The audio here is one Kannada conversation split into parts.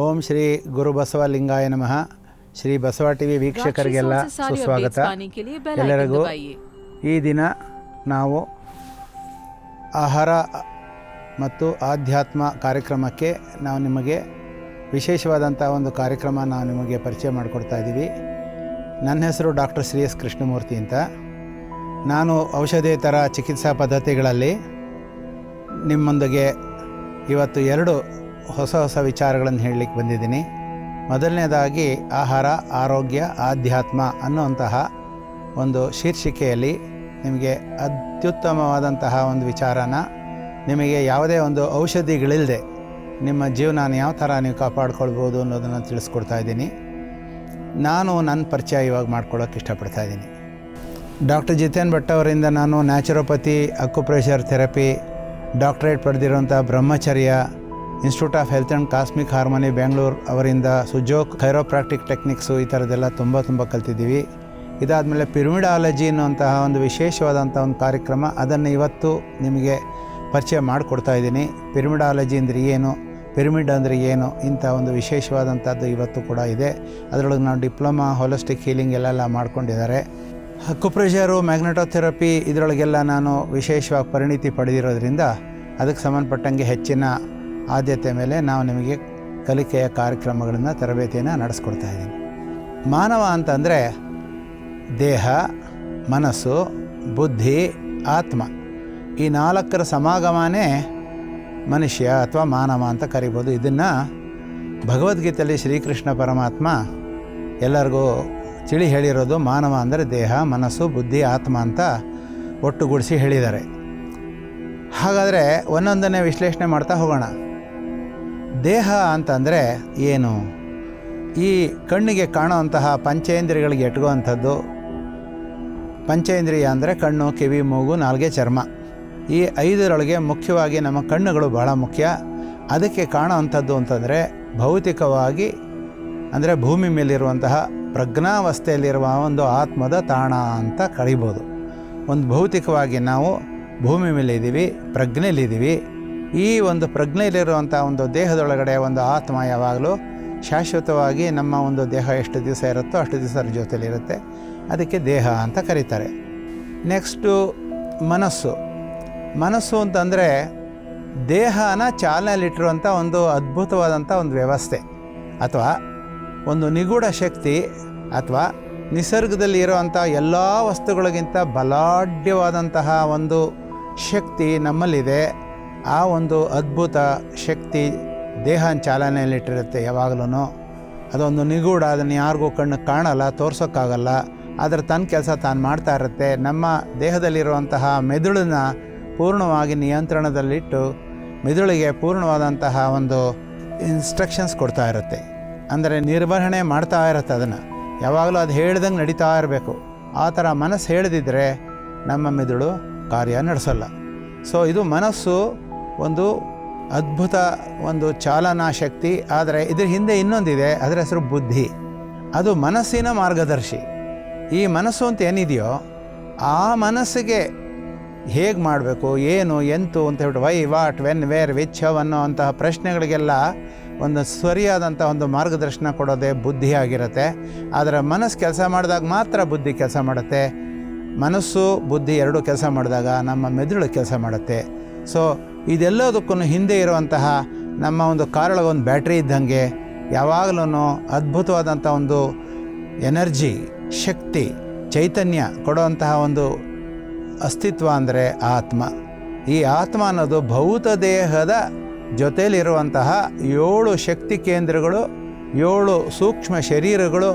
ಓಂ ಶ್ರೀ ಗುರು ಬಸವಲಿಂಗಾಯ ನಮಃ. ಶ್ರೀ ಬಸವ ಟಿವಿ ವೀಕ್ಷಕರಿಗೆಲ್ಲ ಸುಸ್ವಾಗತ. ಎಲ್ಲರಿಗೂ ಈ ದಿನ ನಾವು ಆಹಾರ ಮತ್ತು ಆಧ್ಯಾತ್ಮ ಕಾರ್ಯಕ್ರಮಕ್ಕೆ ನಾವು ನಿಮಗೆ ವಿಶೇಷವಾದಂಥ ಒಂದು ಕಾರ್ಯಕ್ರಮ ನಾವು ನಿಮಗೆ ಪರಿಚಯ ಮಾಡಿಕೊಡ್ತಾ ಇದ್ದೀವಿ. ನನ್ನ ಹೆಸರು ಡಾಕ್ಟರ್ ಶ್ರೀ ಎಸ್ ಕೃಷ್ಣಮೂರ್ತಿ ಅಂತ. ನಾನು ಔಷಧೇತರ ಚಿಕಿತ್ಸಾ ಪದ್ಧತಿಗಳಲ್ಲಿ ನಿಮ್ಮೊಂದಿಗೆ ಇವತ್ತು ಎರಡು ಹೊಸ ಹೊಸ ವಿಚಾರಗಳನ್ನು ಹೇಳಲಿಕ್ಕೆ ಬಂದಿದ್ದೀನಿ. ಮೊದಲನೇದಾಗಿ ಆಹಾರ, ಆರೋಗ್ಯ, ಆಧ್ಯಾತ್ಮ ಅನ್ನುವಂತಹ ಒಂದು ಶೀರ್ಷಿಕೆಯಲ್ಲಿ ನಿಮಗೆ ಅತ್ಯುತ್ತಮವಾದಂತಹ ಒಂದು ವಿಚಾರನ ನಿಮಗೆ ಯಾವುದೇ ಒಂದು ಔಷಧಿಗಳಿಲ್ಲದೆ ನಿಮ್ಮ ಜೀವನ ಯಾವ ಥರ ನೀವು ಕಾಪಾಡ್ಕೊಳ್ಬೋದು ಅನ್ನೋದನ್ನು ತಿಳಿಸ್ಕೊಡ್ತಾ ಇದ್ದೀನಿ. ನಾನು ನನ್ನ ಪರಿಚಯ ಇವಾಗ ಮಾಡ್ಕೊಳ್ಳೋಕೆ ಇಷ್ಟಪಡ್ತಾ ಇದ್ದೀನಿ. ಡಾಕ್ಟರ್ ಜಿತೇನ್ ಭಟ್ ಅವರಿಂದ ನಾನು naturopathy acupressure therapy, doctorate ಪಡೆದಿರುವಂಥ Brahmacharya institute of health and cosmic harmony Bengaluru ಅವರಿಂದ ಸುಜೋಕ್ ಖೈರೋಪ್ರಾಕ್ಟಿಕ್ ಟೆಕ್ನಿಕ್ಸು ಈ ಥರದ್ದೆಲ್ಲ ತುಂಬ ತುಂಬ ಕಲ್ತಿದ್ದೀವಿ. ಇದಾದಮೇಲೆ ಪಿರಮಿಡಾಲಜಿ ಅನ್ನುವಂತಹ ಒಂದು ವಿಶೇಷವಾದಂಥ ಒಂದು ಕಾರ್ಯಕ್ರಮ, ಅದನ್ನು ಇವತ್ತು ನಿಮಗೆ ಪರಿಚಯ ಮಾಡಿಕೊಡ್ತಾ ಇದ್ದೀನಿ. ಪಿರಮಿಡಾಲಜಿ ಅಂದರೆ ಏನು ಪಿರಮಿಡ್ ಅಂದರೆ ಏನು, ಇಂಥ ಒಂದು ವಿಶೇಷವಾದಂಥದ್ದು ಇವತ್ತು ಕೂಡ ಇದೆ. ಅದರೊಳಗೆ ನಾವು ಡಿಪ್ಲೊಮಾ ಹೊಲಿಸ್ಟಿಕ್ ಹೀಲಿಂಗ್ ಎಲ್ಲೆಲ್ಲ ಮಾಡ್ಕೊಂಡಿದ್ದಾರೆ. ಅಕ್ಯುಪ್ರೆಷರು ಮ್ಯಾಗ್ನೆಟೋಥೆರಪಿ ಇದರೊಳಗೆಲ್ಲ ನಾನು ವಿಶೇಷವಾಗಿ ಪರಿಣಿತಿ ಪಡೆದಿರೋದ್ರಿಂದ ಅದಕ್ಕೆ ಸಂಬಂಧಪಟ್ಟಂಗೆ ಹೆಚ್ಚಿನ ಆದ್ಯತೆ ಮೇಲೆ ನಾವು ನಿಮಗೆ ಕಲಿಕೆಯ ಕಾರ್ಯಕ್ರಮಗಳನ್ನು, ತರಬೇತಿಯನ್ನು ನಡೆಸ್ಕೊಡ್ತಾ ಇದ್ದೀನಿ. ಮಾನವ ಅಂತಂದರೆ ದೇಹ, ಮನಸ್ಸು, ಬುದ್ಧಿ, ಆತ್ಮ. ಈ ನಾಲ್ಕರ ಸಮಾಗಮನೇ ಮನುಷ್ಯ ಅಥವಾ ಮಾನವ ಅಂತ ಕರಿಬೋದು. ಇದನ್ನು ಭಗವದ್ಗೀತೆಯಲ್ಲಿ ಶ್ರೀಕೃಷ್ಣ ಪರಮಾತ್ಮ ಎಲ್ಲರಿಗೂ ತಿಳಿ ಹೇಳಿರೋದು, ಮಾನವ ಅಂದರೆ ದೇಹ, ಮನಸ್ಸು, ಬುದ್ಧಿ, ಆತ್ಮ ಅಂತ ಒಟ್ಟುಗೂಡಿಸಿ ಹೇಳಿದ್ದಾರೆ. ಹಾಗಾದರೆ ಒಂದೊಂದನ್ನೇ ವಿಶ್ಲೇಷಣೆ ಮಾಡ್ತಾ ಹೋಗೋಣ. ದೇಹ ಅಂತಂದರೆ ಏನು? ಈ ಕಣ್ಣಿಗೆ ಕಾಣುವಂತಹ ಪಂಚೇಂದ್ರಿಯಗಳಿಗೆ ಎಟ್ಗುವಂಥದ್ದು ಪಂಚೇಂದ್ರಿಯ ಅಂದರೆ ಕಣ್ಣು, ಕಿವಿ, ಮೂಗು, ನಾಲ್ಗೆ ಚರ್ಮ. ಈ ಐದರೊಳಗೆ ಮುಖ್ಯವಾಗಿ ನಮ್ಮ ಕಣ್ಣುಗಳು ಬಹಳ ಮುಖ್ಯ. ಅದಕ್ಕೆ ಕಾಣುವಂಥದ್ದು ಅಂತಂದರೆ ಭೌತಿಕವಾಗಿ ಅಂದರೆ ಭೂಮಿ ಮೇಲಿರುವಂತಹ ಪ್ರಜ್ಞಾವಸ್ಥೆಯಲ್ಲಿರುವ ಒಂದು ಆತ್ಮದ ತಾಣ ಅಂತ ಕರಿಬೋದು. ಒಂದು ಭೌತಿಕವಾಗಿ ನಾವು ಭೂಮಿ ಮೇಲೆ ಇದ್ದೀವಿ ಪ್ರಜ್ಞೆಯಲ್ಲಿದ್ದೀವಿ. ಈ ಒಂದು ಪ್ರಜ್ಞೆಯಲ್ಲಿರುವಂಥ ಒಂದು ದೇಹದೊಳಗಡೆ ಒಂದು ಆತ್ಮ ಯಾವಾಗಲೂ ಶಾಶ್ವತವಾಗಿ ನಮ್ಮ ಒಂದು ದೇಹ ಎಷ್ಟು ದಿವಸ ಇರುತ್ತೋ ಅಷ್ಟು ದಿವಸ ಅದ್ರ ಜೊತೆಲಿರುತ್ತೆ ಅದಕ್ಕೆ ದೇಹ ಅಂತ ಕರೀತಾರೆ. ನೆಕ್ಸ್ಟು ಮನಸ್ಸು. ಮನಸ್ಸು ಅಂತಂದರೆ ದೇಹನ ಚಾಲನೆಯಲ್ಲಿಟ್ಟಿರುವಂಥ ಒಂದು ಅದ್ಭುತವಾದಂಥ ಒಂದು ವ್ಯವಸ್ಥೆ. ಅಥವಾ ಒಂದು ನಿಗೂಢ ಶಕ್ತಿ ಅಥವಾ ನಿಸರ್ಗದಲ್ಲಿ ಇರುವಂಥ ಎಲ್ಲ ವಸ್ತುಗಳಿಗಿಂತ ಬಲಾಢ್ಯವಾದಂತಹ ಒಂದು ಶಕ್ತಿ ನಮ್ಮಲ್ಲಿದೆ. ಆ ಒಂದು ಅದ್ಭುತ ಶಕ್ತಿ ದೇಹ ಚಾಲನೆಯಲ್ಲಿಟ್ಟಿರುತ್ತೆ ಯಾವಾಗಲೂ ಅದೊಂದು ನಿಗೂಢ, ಅದನ್ನು ಯಾರಿಗೂ ಕಣ್ಣು ಕಾಣಲ್ಲ, ತೋರ್ಸೋಕ್ಕಾಗಲ್ಲ. ಆದರೆ ತನ್ನ ಕೆಲಸ ತಾನು ಮಾಡ್ತಾ ಇರುತ್ತೆ. ನಮ್ಮ ದೇಹದಲ್ಲಿರುವಂತಹ ಮೆದುಳನ್ನ ಪೂರ್ಣವಾಗಿ ನಿಯಂತ್ರಣದಲ್ಲಿಟ್ಟು ಮೆದುಳಿಗೆ ಪೂರ್ಣವಾದಂತಹ ಒಂದು ಇನ್ಸ್ಟ್ರಕ್ಷನ್ಸ್ ಕೊಡ್ತಾ ಇರುತ್ತೆ. ಅಂದರೆ ನಿರ್ವಹಣೆ ಮಾಡ್ತಾ ಇರುತ್ತೆ ಅದನ್ನು. ಯಾವಾಗಲೂ ಅದು ಹೇಳ್ದಂಗೆ ನಡೀತಾ ಇರಬೇಕು. ಆ ಥರ ಮನಸ್ಸು ಹೇಳದಿದ್ದರೆ ನಮ್ಮ ಮೆದುಳು ಕಾರ್ಯ ನಡೆಸಲ್ಲ. ಸೊ ಇದು ಮನಸ್ಸು ಒಂದು ಅದ್ಭುತ ಒಂದು ಚಾಲನಾ ಶಕ್ತಿ. ಆದರೆ ಇದ್ರ ಹಿಂದೆ ಇನ್ನೊಂದಿದೆ, ಅದರ ಹೆಸರು ಬುದ್ಧಿ. ಅದು ಮನಸ್ಸಿನ ಮಾರ್ಗದರ್ಶಿ. ಈ ಮನಸ್ಸು ಅಂತ ಏನಿದೆಯೋ, ಆ ಮನಸ್ಸಿಗೆ ಹೇಗೆ ಮಾಡಬೇಕು, ಏನು, ಎಂತು ಅಂತ ಹೇಳ್ಬಿಟ್ಟು, why, what, when, where, which how ಅನ್ನೋ ಅಂತಹ ಪ್ರಶ್ನೆಗಳಿಗೆಲ್ಲ ಒಂದು ಸರಿಯಾದಂಥ ಒಂದು ಮಾರ್ಗದರ್ಶನ ಕೊಡೋದೇ ಬುದ್ಧಿ ಆಗಿರುತ್ತೆ. ಆದರೆ ಮನಸ್ಸು ಕೆಲಸ ಮಾಡಿದಾಗ ಮಾತ್ರ ಬುದ್ಧಿ ಕೆಲಸ ಮಾಡುತ್ತೆ. ಮನಸ್ಸು, ಬುದ್ಧಿ ಎರಡೂ ಕೆಲಸ ಮಾಡಿದಾಗ ನಮ್ಮ ಮೆದುಳು ಕೆಲಸ ಮಾಡುತ್ತೆ. ಸೊ ಇದೆಲ್ಲದಕ್ಕೂ ಹಿಂದೆ ಇರುವಂತಹ ನಮ್ಮ ಒಂದು ಕಾರೊಳಗೆ ಒಂದು ಬ್ಯಾಟ್ರಿ ಇದ್ದಂಗೆ ಯಾವಾಗಲೂ ಅದ್ಭುತವಾದಂಥ ಒಂದು ಎನರ್ಜಿ, ಶಕ್ತಿ, ಚೈತನ್ಯ ಕೊಡುವಂತಹ ಒಂದು ಅಸ್ತಿತ್ವ ಅಂದರೆ ಆತ್ಮ. ಈ ಆತ್ಮ ಅನ್ನೋದು ಭೌತ ದೇಹದ ಜೊತೆಯಲ್ಲಿರುವಂತಹ ಏಳು ಶಕ್ತಿ ಕೇಂದ್ರಗಳು, ಏಳು ಸೂಕ್ಷ್ಮ ಶರೀರಗಳು,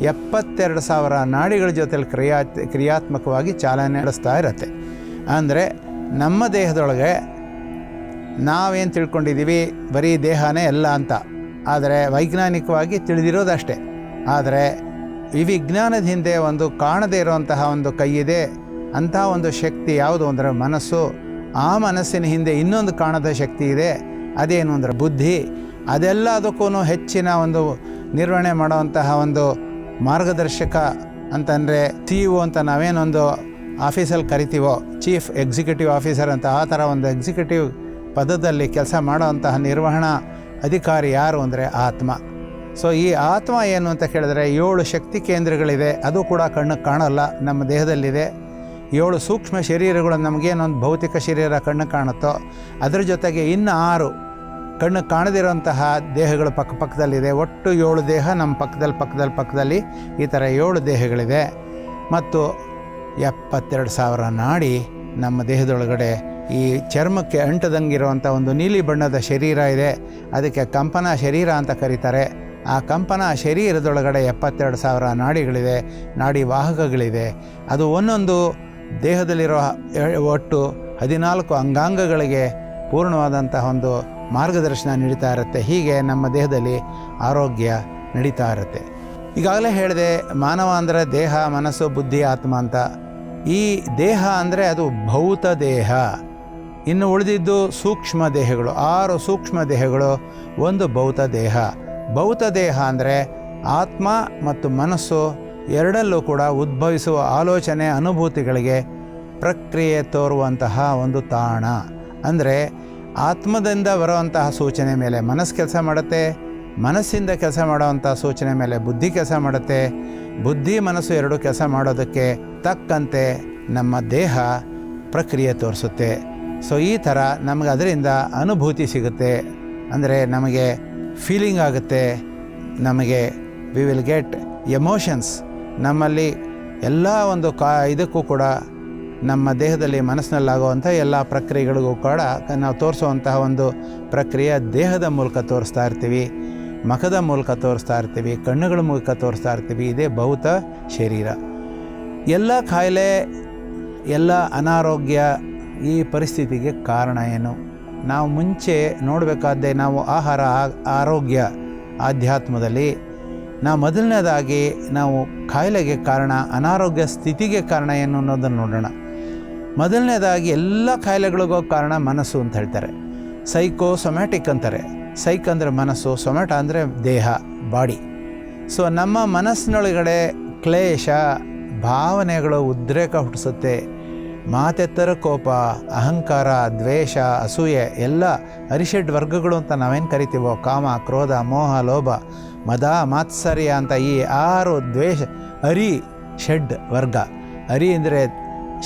ಎಪ್ಪತ್ತೆರಡು ಸಾವಿರ ನಾಡಿಗಳ ಜೊತೆಯಲ್ಲಿ ಕ್ರಿಯಾ, ಕ್ರಿಯಾತ್ಮಕವಾಗಿ ಚಾಲನೆ ನಡೆಸ್ತಾ ಇರುತ್ತೆ. ಅಂದರೆ ನಮ್ಮ ದೇಹದೊಳಗೆ ನಾವೇನು ತಿಳ್ಕೊಂಡಿದ್ದೀವಿ ಬರೀ ದೇಹನೇ ಎಲ್ಲ ಅಂತ. ಆದರೆ ವೈಜ್ಞಾನಿಕವಾಗಿ ತಿಳಿದಿರೋದಷ್ಟೇ. ಆದರೆ ಈ ವಿಜ್ಞಾನದ ಹಿಂದೆ ಒಂದು ಕಾಣದೇ ಇರುವಂತಹ ಒಂದು ಕೈ ಇದೆ. ಅಂತಹ ಒಂದು ಶಕ್ತಿ ಯಾವುದು ಅಂದರೆ ಮನಸ್ಸು. ಆ ಮನಸ್ಸಿನ ಹಿಂದೆ ಇನ್ನೊಂದು ಕಾಣದ ಶಕ್ತಿ ಇದೆ. ಅದೇನು ಅಂದರೆ ಬುದ್ಧಿ. ಅದೆಲ್ಲ ಅದಕ್ಕೂ ಹೆಚ್ಚಿನ ಒಂದು ನಿರ್ವಹಣೆ ಮಾಡುವಂತಹ ಒಂದು ಮಾರ್ಗದರ್ಶಕ ಅಂತಂದರೆ ಸಿ ಇ ಅಂತ ನಾವೇನೊಂದು ಆಫೀಸಲ್ಲಿ ಕರಿತೀವೋ, ಚೀಫ್ ಎಕ್ಸಿಕ್ಯೂಟಿವ್ ಆಫೀಸರ್ ಅಂತ ಆ ಥರ ಒಂದು ಎಕ್ಸಿಕ್ಯೂಟಿವ್ ಪದದಲ್ಲಿ ಕೆಲಸ ಮಾಡುವಂತಹ ನಿರ್ವಹಣಾ ಅಧಿಕಾರಿ ಯಾರು ಅಂದರೆ ಆತ್ಮ. ಸೊ ಈ ಆತ್ಮ ಏನು ಅಂತ ಕೇಳಿದ್ರೆ ಏಳು ಶಕ್ತಿ ಕೇಂದ್ರಗಳಿದೆ. ಅದು ಕೂಡ ಕಣ್ಣಿಗೆ ಕಾಣಲ್ಲ, ನಮ್ಮ ದೇಹದಲ್ಲಿದೆ. ಏಳು ಸೂಕ್ಷ್ಮ ಶರೀರಗಳು ನಮಗೇನೊಂದು ಭೌತಿಕ ಶರೀರ ಕಣ್ಣು ಕಾಣುತ್ತೋ, ಅದರ ಜೊತೆಗೆ ಇನ್ನು ಆರು ಕಣ್ಣು ಕಾಣದಿರುವಂತಹ ದೇಹಗಳು ಪಕ್ಕ ಪಕ್ಕದಲ್ಲಿದೆ. ಒಟ್ಟು ಏಳು ದೇಹ ನಮ್ಮ ಪಕ್ಕದಲ್ಲಿ ಪಕ್ಕದಲ್ಲಿ ಪಕ್ಕದಲ್ಲಿ ಈ ಥರ ಏಳು ದೇಹಗಳಿದೆ. ಮತ್ತು ಎಪ್ಪತ್ತೆರಡು ಸಾವಿರ ನಾಡಿ ನಮ್ಮ ದೇಹದೊಳಗಡೆ ಈ ಚರ್ಮಕ್ಕೆ ಅಂಟದಂಗಿರುವಂಥ ಒಂದು ನೀಲಿ ಬಣ್ಣದ ಶರೀರ ಇದೆ. ಅದಕ್ಕೆ ಕಂಪನ ಶರೀರ ಅಂತ ಕರೀತಾರೆ. ಆ ಕಂಪನ ಶರೀರದೊಳಗಡೆ ಎಪ್ಪತ್ತೆರಡು ಸಾವಿರ ನಾಡಿಗಳಿದೆ ನಾಡಿ ವಾಹಕಗಳಿದೆ ಅದು ಒಂದೊಂದು ದೇಹದಲ್ಲಿರೋ ಒಟ್ಟು ಹದಿನಾಲ್ಕು ಅಂಗಾಂಗಗಳಿಗೆ ಪೂರ್ಣವಾದಂತಹ ಒಂದು ಮಾರ್ಗದರ್ಶನ ನೀಡ್ತಾ ಇರುತ್ತೆ. ಹೀಗೆ ನಮ್ಮ ದೇಹದಲ್ಲಿ ಆರೋಗ್ಯ ನಡೀತಾ ಇರುತ್ತೆ. ಈಗಾಗಲೇ ಹೇಳಿದೆ, ಮಾನವ ಅಂದರೆ ದೇಹ, ಮನಸ್ಸು, ಬುದ್ಧಿ, ಆತ್ಮ ಅಂತ. ಈ ದೇಹ ಅಂದರೆ ಅದು ಭೌತ ದೇಹ. ಇನ್ನು ಉಳಿದಿದ್ದು ಸೂಕ್ಷ್ಮ ದೇಹಗಳು. ಆರು ಸೂಕ್ಷ್ಮ ದೇಹಗಳು, ಒಂದು ಭೌತ ದೇಹ. ಭೌತ ದೇಹ ಅಂದರೆ ಆತ್ಮ ಮತ್ತು ಮನಸ್ಸು ಎರಡಲ್ಲೂ ಕೂಡ ಉದ್ಭವಿಸುವ ಆಲೋಚನೆ ಅನುಭೂತಿಗಳಿಗೆ ಪ್ರಕ್ರಿಯೆ ತೋರುವಂತಹ ಒಂದು ತಾಣ. ಅಂದರೆ ಆತ್ಮದಿಂದ ಬರುವಂತಹ ಸೂಚನೆ ಮೇಲೆ ಮನಸ್ಸು ಕೆಲಸ ಮಾಡುತ್ತೆ, ಮನಸ್ಸಿಂದ ಕೆಲಸ ಮಾಡುವಂಥ ಸೂಚನೆ ಮೇಲೆ ಬುದ್ಧಿ ಕೆಲಸ ಮಾಡುತ್ತೆ. ಬುದ್ಧಿ, ಮನಸ್ಸು ಎರಡು ಕೆಲಸ ಮಾಡೋದಕ್ಕೆ ತಕ್ಕಂತೆ ನಮ್ಮ ದೇಹ ಪ್ರಕ್ರಿಯೆ ತೋರಿಸುತ್ತೆ. ಸೊ ಈ ಥರ ನಮಗೆ ಅದರಿಂದ ಅನುಭೂತಿ ಸಿಗುತ್ತೆ. ಅಂದರೆ ನಮಗೆ ಫೀಲಿಂಗ್ ಆಗುತ್ತೆ. ನಮಗೆ ವಿ ವಿಲ್ ಗೆಟ್ ಎಮೋಷನ್ಸ್ ನಮ್ಮಲ್ಲಿ ಎಲ್ಲ ಒಂದು ಕಾ, ಇದಕ್ಕೂ ಕೂಡ ನಮ್ಮ ದೇಹದಲ್ಲಿ ಮನಸ್ಸಿನಲ್ಲಾಗುವಂಥ ಎಲ್ಲ ಪ್ರಕ್ರಿಯೆಗಳಿಗೂ ಕೂಡ ನಾವು ತೋರಿಸುವಂತಹ ಒಂದು ಪ್ರಕ್ರಿಯೆ ದೇಹದ ಮೂಲಕ ತೋರಿಸ್ತಾ ಇರ್ತೀವಿ. ಮಖದ ಮೂಲಕ ತೋರಿಸ್ತಾ ಇರ್ತೀವಿ. ಕಣ್ಣುಗಳ ಮೂಲಕ ತೋರಿಸ್ತಾ ಇರ್ತೀವಿ. ಇದೇ ಭೌತ ಶರೀರ. ಎಲ್ಲ ಕಾಯಿಲೆ, ಎಲ್ಲ ಅನಾರೋಗ್ಯ ಈ ಪರಿಸ್ಥಿತಿಗೆ ಕಾರಣ ಏನು? ನಾವು ಮುಂಚೆ ನೋಡಬೇಕಾದ್ದೇ ನಾವು ಆಹಾರ, ಆರೋಗ್ಯ ಆಧ್ಯಾತ್ಮದಲ್ಲಿ ನಾವು ಮೊದಲನೇದಾಗಿ ನಾವು ಕಾಯಿಲೆಗೆ ಕಾರಣ, ಅನಾರೋಗ್ಯ ಸ್ಥಿತಿಗೆ ಕಾರಣ ಏನು ಅನ್ನೋದನ್ನು ನೋಡೋಣ. ಮೊದಲನೇದಾಗಿ ಎಲ್ಲ ಕಾಯಿಲೆಗಳಿಗೂ ಕಾರಣ ಮನಸ್ಸು ಅಂತ ಹೇಳ್ತಾರೆ. ಸೈಕೋ ಸೊಮ್ಯಾಟಿಕ್ ಅಂತಾರೆ. ಸೈಕ್ ಅಂದರೆ ಮನಸ್ಸು, ಸೊಮ್ಯಾಟ ಅಂದರೆ ದೇಹ, ಬಾಡಿ. ಸೊ ನಮ್ಮ ಮನಸ್ಸಿನೊಳಗಡೆ ಕ್ಲೇಶ, ಭಾವನೆಗಳು ಉದ್ರೇಕ ಹುಟ್ಟಿಸುತ್ತೆ. ಮಾತೆತ್ತರ ಕೋಪ, ಅಹಂಕಾರ, ದ್ವೇಷ, ಅಸೂಯೆ, ಎಲ್ಲ ಅರಿಷಡ್ ವರ್ಗಗಳು ಅಂತ ನಾವೇನು ಕರಿತೀವೋ, ಕಾಮ, ಕ್ರೋಧ, ಮೋಹ, ಲೋಭ, ಮದ, ಮಾತ್ಸರ್ಯ ಅಂತ ಈ ಆರು ದ್ವೇಷ, ಅರಿ ಷಡ್ ವರ್ಗ. ಅರಿ ಅಂದರೆ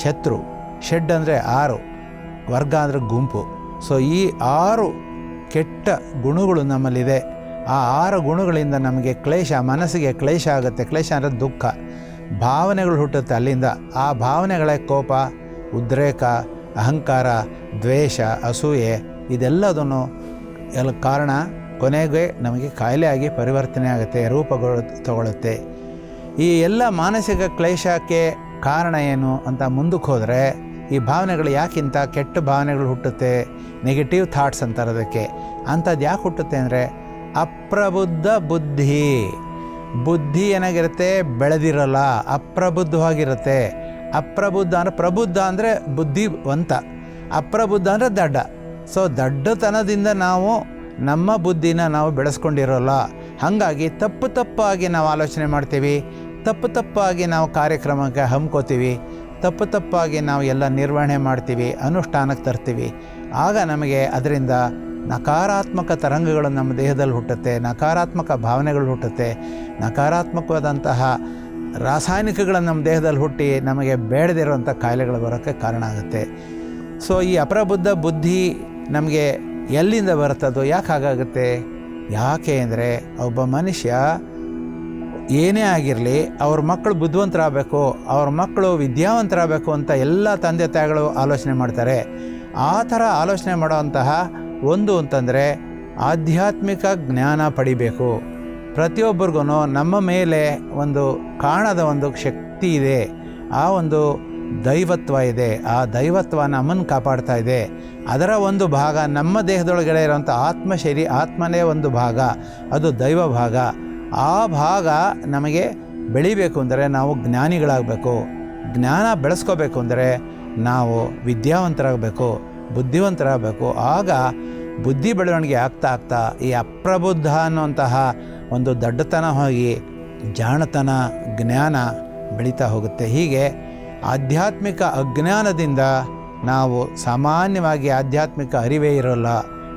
ಶತ್ರು, ಷಡ್ ಅಂದರೆ ಆರು, ವರ್ಗ ಅಂದರೆ ಗುಂಪು. ಸೊ ಈ ಆರು ಕೆಟ್ಟ ಗುಣಗಳು ನಮ್ಮಲ್ಲಿದೆ. ಆ ಆರು ಗುಣಗಳಿಂದ ನಮಗೆ ಕ್ಲೇಶ, ಮನಸ್ಸಿಗೆ ಕ್ಲೇಶ ಆಗುತ್ತೆ. ಕ್ಲೇಶ ಅಂದರೆ ದುಃಖ. ಭಾವನೆಗಳು ಹುಟ್ಟುತ್ತೆ ಅಲ್ಲಿಂದ. ಆ ಭಾವನೆಗಳೇ ಕೋಪ ಉದ್ರೇಕ, ಅಹಂಕಾರ, ದ್ವೇಷ, ಅಸೂಯೆ ಇದೆಲ್ಲದನ್ನು ಎಲ್ಲ ಕಾರಣ ಕೊನೆಗೆ ನಮಗೆ ಕಾಯಿಲೆ ಆಗಿ ಪರಿವರ್ತನೆ ಆಗುತ್ತೆ ರೂಪಗಳು ತಗೊಳ್ಳುತ್ತೆ ಈ ಎಲ್ಲ ಮಾನಸಿಕ ಕ್ಲೇಶಕ್ಕೆ ಕಾರಣ ಏನು ಅಂತ ಮುಂದಕ್ಕೆ ಹೋದರೆ ಈ ಭಾವನೆಗಳು ಯಾಕಿಂತ ಕೆಟ್ಟ ಭಾವನೆಗಳು ಹುಟ್ಟುತ್ತೆ ನೆಗೆಟಿವ್ ಥಾಟ್ಸ್ ಅಂತಾರೆ ಅದಕ್ಕೆ ಅಂಥದ್ದು ಯಾಕೆ ಹುಟ್ಟುತ್ತೆ ಅಂದರೆ ಅಪ್ರಬುದ್ಧ ಬುದ್ಧಿ. ಬುದ್ಧಿ ಏನಾಗಿರುತ್ತೆ? ಬೆಳೆದಿರಲ್ಲ, ಅಪ್ರಬುದ್ಧವಾಗಿರುತ್ತೆ. ಅಪ್ರಬುದ್ಧ ಅಂದರೆ ಪ್ರಬುದ್ಧ ಅಂದರೆ ಬುದ್ಧಿವಂತ. ಅಪ್ರಬುದ್ಧ ಅಂದರೆ ದಡ್ಡ. ಸೊ ದಡ್ಡತನದಿಂದ ನಾವು ನಮ್ಮ ಬುದ್ಧಿನ ನಾವು ಬೆಳೆಸ್ಕೊಂಡಿರೋಲ್ಲ. ಹಾಗಾಗಿ ತಪ್ಪು ತಪ್ಪಾಗಿ ನಾವು ಆಲೋಚನೆ ಮಾಡ್ತೀವಿ. ತಪ್ಪು ತಪ್ಪಾಗಿ ನಾವು ಕಾರ್ಯಕ್ರಮಕ್ಕೆ ಹಮ್ಕೋತೀವಿ. ತಪ್ಪು ತಪ್ಪಾಗಿ ನಾವು ಎಲ್ಲ ನಿರ್ವಹಣೆ ಮಾಡ್ತೀವಿ, ಅನುಷ್ಠಾನಕ್ಕೆ ತರ್ತೀವಿ. ಆಗ ನಮಗೆ ಅದರಿಂದ ನಕಾರಾತ್ಮಕ ತರಂಗಗಳು ನಮ್ಮ ದೇಹದಲ್ಲಿ ಹುಟ್ಟುತ್ತೆ, ನಕಾರಾತ್ಮಕ ಭಾವನೆಗಳು ಹುಟ್ಟುತ್ತೆ. ನಕಾರಾತ್ಮಕವಾದಂತಹ ರಾಸಾಯನಿಕಗಳು ನಮ್ಮ ದೇಹದಲ್ಲಿ ಹುಟ್ಟಿ ನಮಗೆ ಬೇಡದಿರುವಂಥ ಕಾಯಿಲೆಗಳು ಬರೋಕ್ಕೆ ಕಾರಣ ಆಗುತ್ತೆ. ಸೊ ಈ ಅಪ್ರಬುದ್ಧ ಬುದ್ಧಿ ನಮಗೆ ಎಲ್ಲಿಂದ ಬರುತ್ತದೋ ಯಾಕೆ ಹಾಗಾಗುತ್ತೆ? ಯಾಕೆ ಅಂದರೆ ಒಬ್ಬ ಮನುಷ್ಯ ಏನೇ ಆಗಿರಲಿ, ಅವ್ರ ಮಕ್ಕಳು ಬುದ್ಧಿವಂತರಾಗಬೇಕು, ಅವ್ರ ಮಕ್ಕಳು ವಿದ್ಯಾವಂತರಾಗಬೇಕು ಅಂತ ಎಲ್ಲ ತಂದೆ ತಾಯಿಗಳು ಆಲೋಚನೆ ಮಾಡ್ತಾರೆ. ಆ ಥರ ಆಲೋಚನೆ ಮಾಡುವಂತಹ ಒಂದು ಅಂತಂದರೆ ಆಧ್ಯಾತ್ಮಿಕ ಜ್ಞಾನ ಪಡಿಬೇಕು. ಪ್ರತಿಯೊಬ್ಬರಿಗೂ ನಮ್ಮ ಮೇಲೆ ಒಂದು ಕಾಣದ ಒಂದು ಶಕ್ತಿ ಇದೆ. ಆ ಒಂದು ದೈವತ್ವ ಇದೆ. ಆ ದೈವತ್ವ ನಮ್ಮನ್ನು ಕಾಪಾಡ್ತಾ ಇದೆ. ಅದರ ಒಂದು ಭಾಗ ನಮ್ಮ ದೇಹದೊಳಗಡೆ ಇರುವಂಥ ಆತ್ಮ ಶರೀ ಆತ್ಮನೇ ಒಂದು ಭಾಗ. ಅದು ದೈವ ಭಾಗ. ಆ ಭಾಗ ನಮಗೆ ಬೆಳಿಬೇಕು ಅಂದರೆ ನಾವು ಜ್ಞಾನಿಗಳಾಗಬೇಕು. ಜ್ಞಾನ ಬೆಳೆಸ್ಕೋಬೇಕು ಅಂದರೆ ನಾವು ವಿದ್ಯಾವಂತರಾಗಬೇಕು, ಬುದ್ಧಿವಂತರಾಗಬೇಕು. ಆಗ ಬುದ್ಧಿ ಬೆಳವಣಿಗೆ ಆಗ್ತಾ ಆಗ್ತಾ ಈ ಅಪ್ರಬುದ್ಧ ಅನ್ನುವಂತಹ ಒಂದು ದಡ್ಡತನ ಹೋಗಿ ಜಾಣತನ, ಜ್ಞಾನ ಬೆಳೀತಾ ಹೋಗುತ್ತೆ. ಹೀಗೆ ಆಧ್ಯಾತ್ಮಿಕ ಅಜ್ಞಾನದಿಂದ ನಾವು ಸಾಮಾನ್ಯವಾಗಿ ಆಧ್ಯಾತ್ಮಿಕ ಅರಿವೇ ಇರೋಲ್ಲ.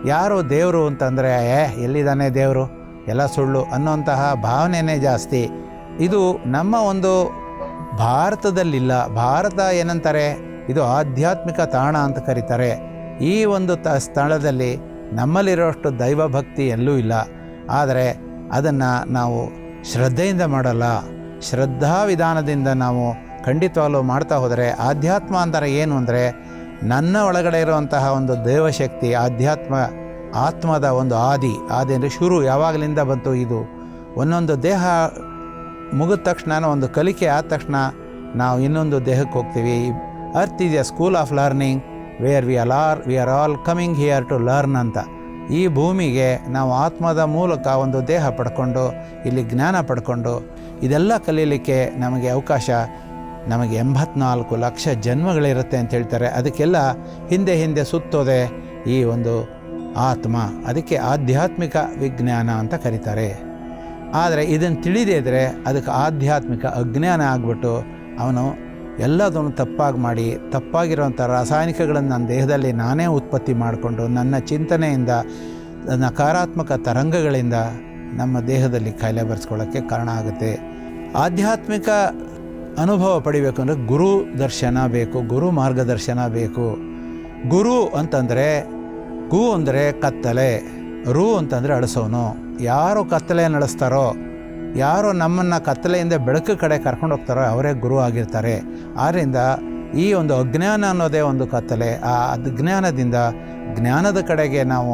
ಯಾರು ದೇವರು ಅಂತಂದರೆ, ಏ, ಎಲ್ಲಿದ್ದಾನೆ ದೇವರು? ಎಲ್ಲ ಸುಳ್ಳು ಅನ್ನೋಂತಹ ಭಾವನೆಯೇ ಜಾಸ್ತಿ. ಇದು ನಮ್ಮ ಒಂದು ಭಾರತದಲ್ಲಿಲ್ಲ. ಭಾರತ ಏನಂತಾರೆ? ಇದು ಆಧ್ಯಾತ್ಮಿಕ ತಾಣ ಅಂತ ಕರೀತಾರೆ. ಈ ಒಂದು ತ ಸ್ಥಳದಲ್ಲಿ ನಮ್ಮಲ್ಲಿರೋಷ್ಟು ದೈವಭಕ್ತಿ ಎಲ್ಲೂ ಇಲ್ಲ. ಆದರೆ ಅದನ್ನು ನಾವು ಶ್ರದ್ಧೆಯಿಂದ ಮಾಡಲ್ಲ. ಶ್ರದ್ಧಾ ವಿಧಾನದಿಂದ ನಾವು ಖಂಡಿತವಾಗ್ಲೂ ಮಾಡ್ತಾ ಹೋದರೆ ಆಧ್ಯಾತ್ಮ ಅಂದರೆ ಏನು ಅಂದರೆ ನನ್ನ ಒಳಗಡೆ ಇರುವಂತಹ ಒಂದು ದೇವಶಕ್ತಿ, ಆಧ್ಯಾತ್ಮ, ಆತ್ಮದ ಒಂದು ಆದಿ ಆದಿ ಅಂದರೆ ಶುರು ಯಾವಾಗಲಿಂದ ಬಂತು ಇದು ಒಂದೊಂದು ದೇಹ ಮುಗಿದ ತಕ್ಷಣ, ಒಂದು ಕಲಿಕೆ ಆದ ತಕ್ಷಣ ನಾವು ಇನ್ನೊಂದು ದೇಹಕ್ಕೆ ಹೋಗ್ತೀವಿ. Earth is a school of learning where we are are we are all coming here to learn ಅಂತ. ಈ ಭೂಮಿಗೆ ನಾವು ಆತ್ಮದ ಮೂಲಕ ಒಂದು ದೇಹ ಪಡ್ಕೊಂಡು, ಇಲ್ಲಿ ಜ್ಞಾನ ಪಡ್ಕೊಂಡು, ಇದೆಲ್ಲ ಕಲೀಲಿಕ್ಕೆ ನಮಗೆ ಅವಕಾಶ ನಮಗೆ ಎಂಬತ್ನಾಲ್ಕು ಲಕ್ಷ ಜನ್ಮಗಳಿರುತ್ತೆ ಅಂತ ಹೇಳ್ತಾರೆ. ಅದಕ್ಕೆಲ್ಲ ಹಿಂದೆ ಹಿಂದೆ ಸುತ್ತೋದೆ ಈ ಒಂದು ಆತ್ಮ. ಅದಕ್ಕೆ ಆಧ್ಯಾತ್ಮಿಕ ವಿಜ್ಞಾನ ಅಂತ ಕರೀತಾರೆ. ಆದರೆ ಇದನ್ನು ತಿಳಿದೇ ಇದ್ದರೆ ಅದಕ್ಕೆ ಆಧ್ಯಾತ್ಮಿಕ ಅಜ್ಞಾನ ಆಗಿಬಿಟ್ಟು ಅವನು ಎಲ್ಲದನ್ನು ತಪ್ಪಾಗಿ ಮಾಡಿ, ತಪ್ಪಾಗಿರುವಂಥ ರಾಸಾಯನಿಕಗಳನ್ನು ನನ್ನ ದೇಹದಲ್ಲಿ ನಾನೇ ಉತ್ಪತ್ತಿ ಮಾಡಿಕೊಂಡು ನನ್ನ ಚಿಂತನೆಯಿಂದ ನಕಾರಾತ್ಮಕ ತರಂಗಗಳಿಂದ ನಮ್ಮ ದೇಹದಲ್ಲಿ ಕಾಯಿಲೆ ಬರೆಸ್ಕೊಳ್ಳೋಕ್ಕೆ ಕಾರಣ ಆಗುತ್ತೆ. ಆಧ್ಯಾತ್ಮಿಕ ಅನುಭವ ಪಡಿಬೇಕು ಅಂದರೆ ಗುರು ದರ್ಶನ ಬೇಕು, ಗುರು ಮಾರ್ಗದರ್ಶನ ಬೇಕು. ಗುರು ಅಂತಂದರೆ ಗು ಅಂದರೆ ಕತ್ತಲೆ, ರು ಅಂತಂದರೆ ಅಳಿಸೋನು. ಯಾರು ಕತ್ತಲೆ ನಡೆಸ್ತಾರೋ ಯಾರು ನಮ್ಮನ್ನು ಕತ್ತಲೆಯಿಂದ ಬೆಳಕು ಕಡೆ ಕರ್ಕೊಂಡು ಹೋಗ್ತಾರೋ ಅವರೇ ಗುರು ಆಗಿರ್ತಾರೆ. ಆದ್ದರಿಂದ ಈ ಒಂದು ಅಜ್ಞಾನ ಅನ್ನೋದೇ ಒಂದು ಕತ್ತಲೆ. ಆ ಅಜ್ಞಾನದಿಂದ ಜ್ಞಾನದ ಕಡೆಗೆ ನಾವು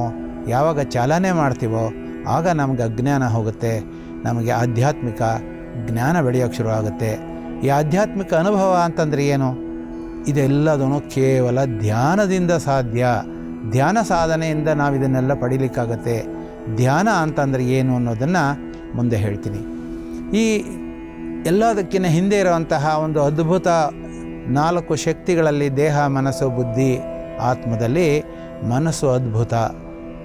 ಯಾವಾಗ ಚಾಲನೆ ಮಾಡ್ತೀವೋ ಆಗ ನಮಗೆ ಅಜ್ಞಾನ ಹೋಗುತ್ತೆ. ನಮಗೆ ಆಧ್ಯಾತ್ಮಿಕ ಜ್ಞಾನ ಬೆಳೆಯೋಕ್ಕೆ ಶುರು ಆಗುತ್ತೆ ಈ ಆಧ್ಯಾತ್ಮಿಕ ಅನುಭವ ಅಂತಂದರೆ ಏನು? ಇದೆಲ್ಲದೂ ಕೇವಲ ಧ್ಯಾನದಿಂದ ಸಾಧ್ಯ. ಧ್ಯಾನ ಸಾಧನೆಯಿಂದ ನಾವು ಇದನ್ನೆಲ್ಲ ಪಡೀಲಿಕ್ಕಾಗತ್ತೆ. ಧ್ಯಾನ ಅಂತಂದರೆ ಏನು ಅನ್ನೋದನ್ನು ಮುಂದೆ ಹೇಳ್ತೀನಿ. ಈ ಎಲ್ಲದಕ್ಕಿಂತ ಹಿಂದೆ ಇರುವಂತಹ ಒಂದು ಅದ್ಭುತ ನಾಲ್ಕು ಶಕ್ತಿಗಳಲ್ಲಿ ದೇಹ, ಮನಸ್ಸು, ಬುದ್ಧಿ, ಆತ್ಮದಲ್ಲಿ ಮನಸ್ಸು ಅದ್ಭುತ.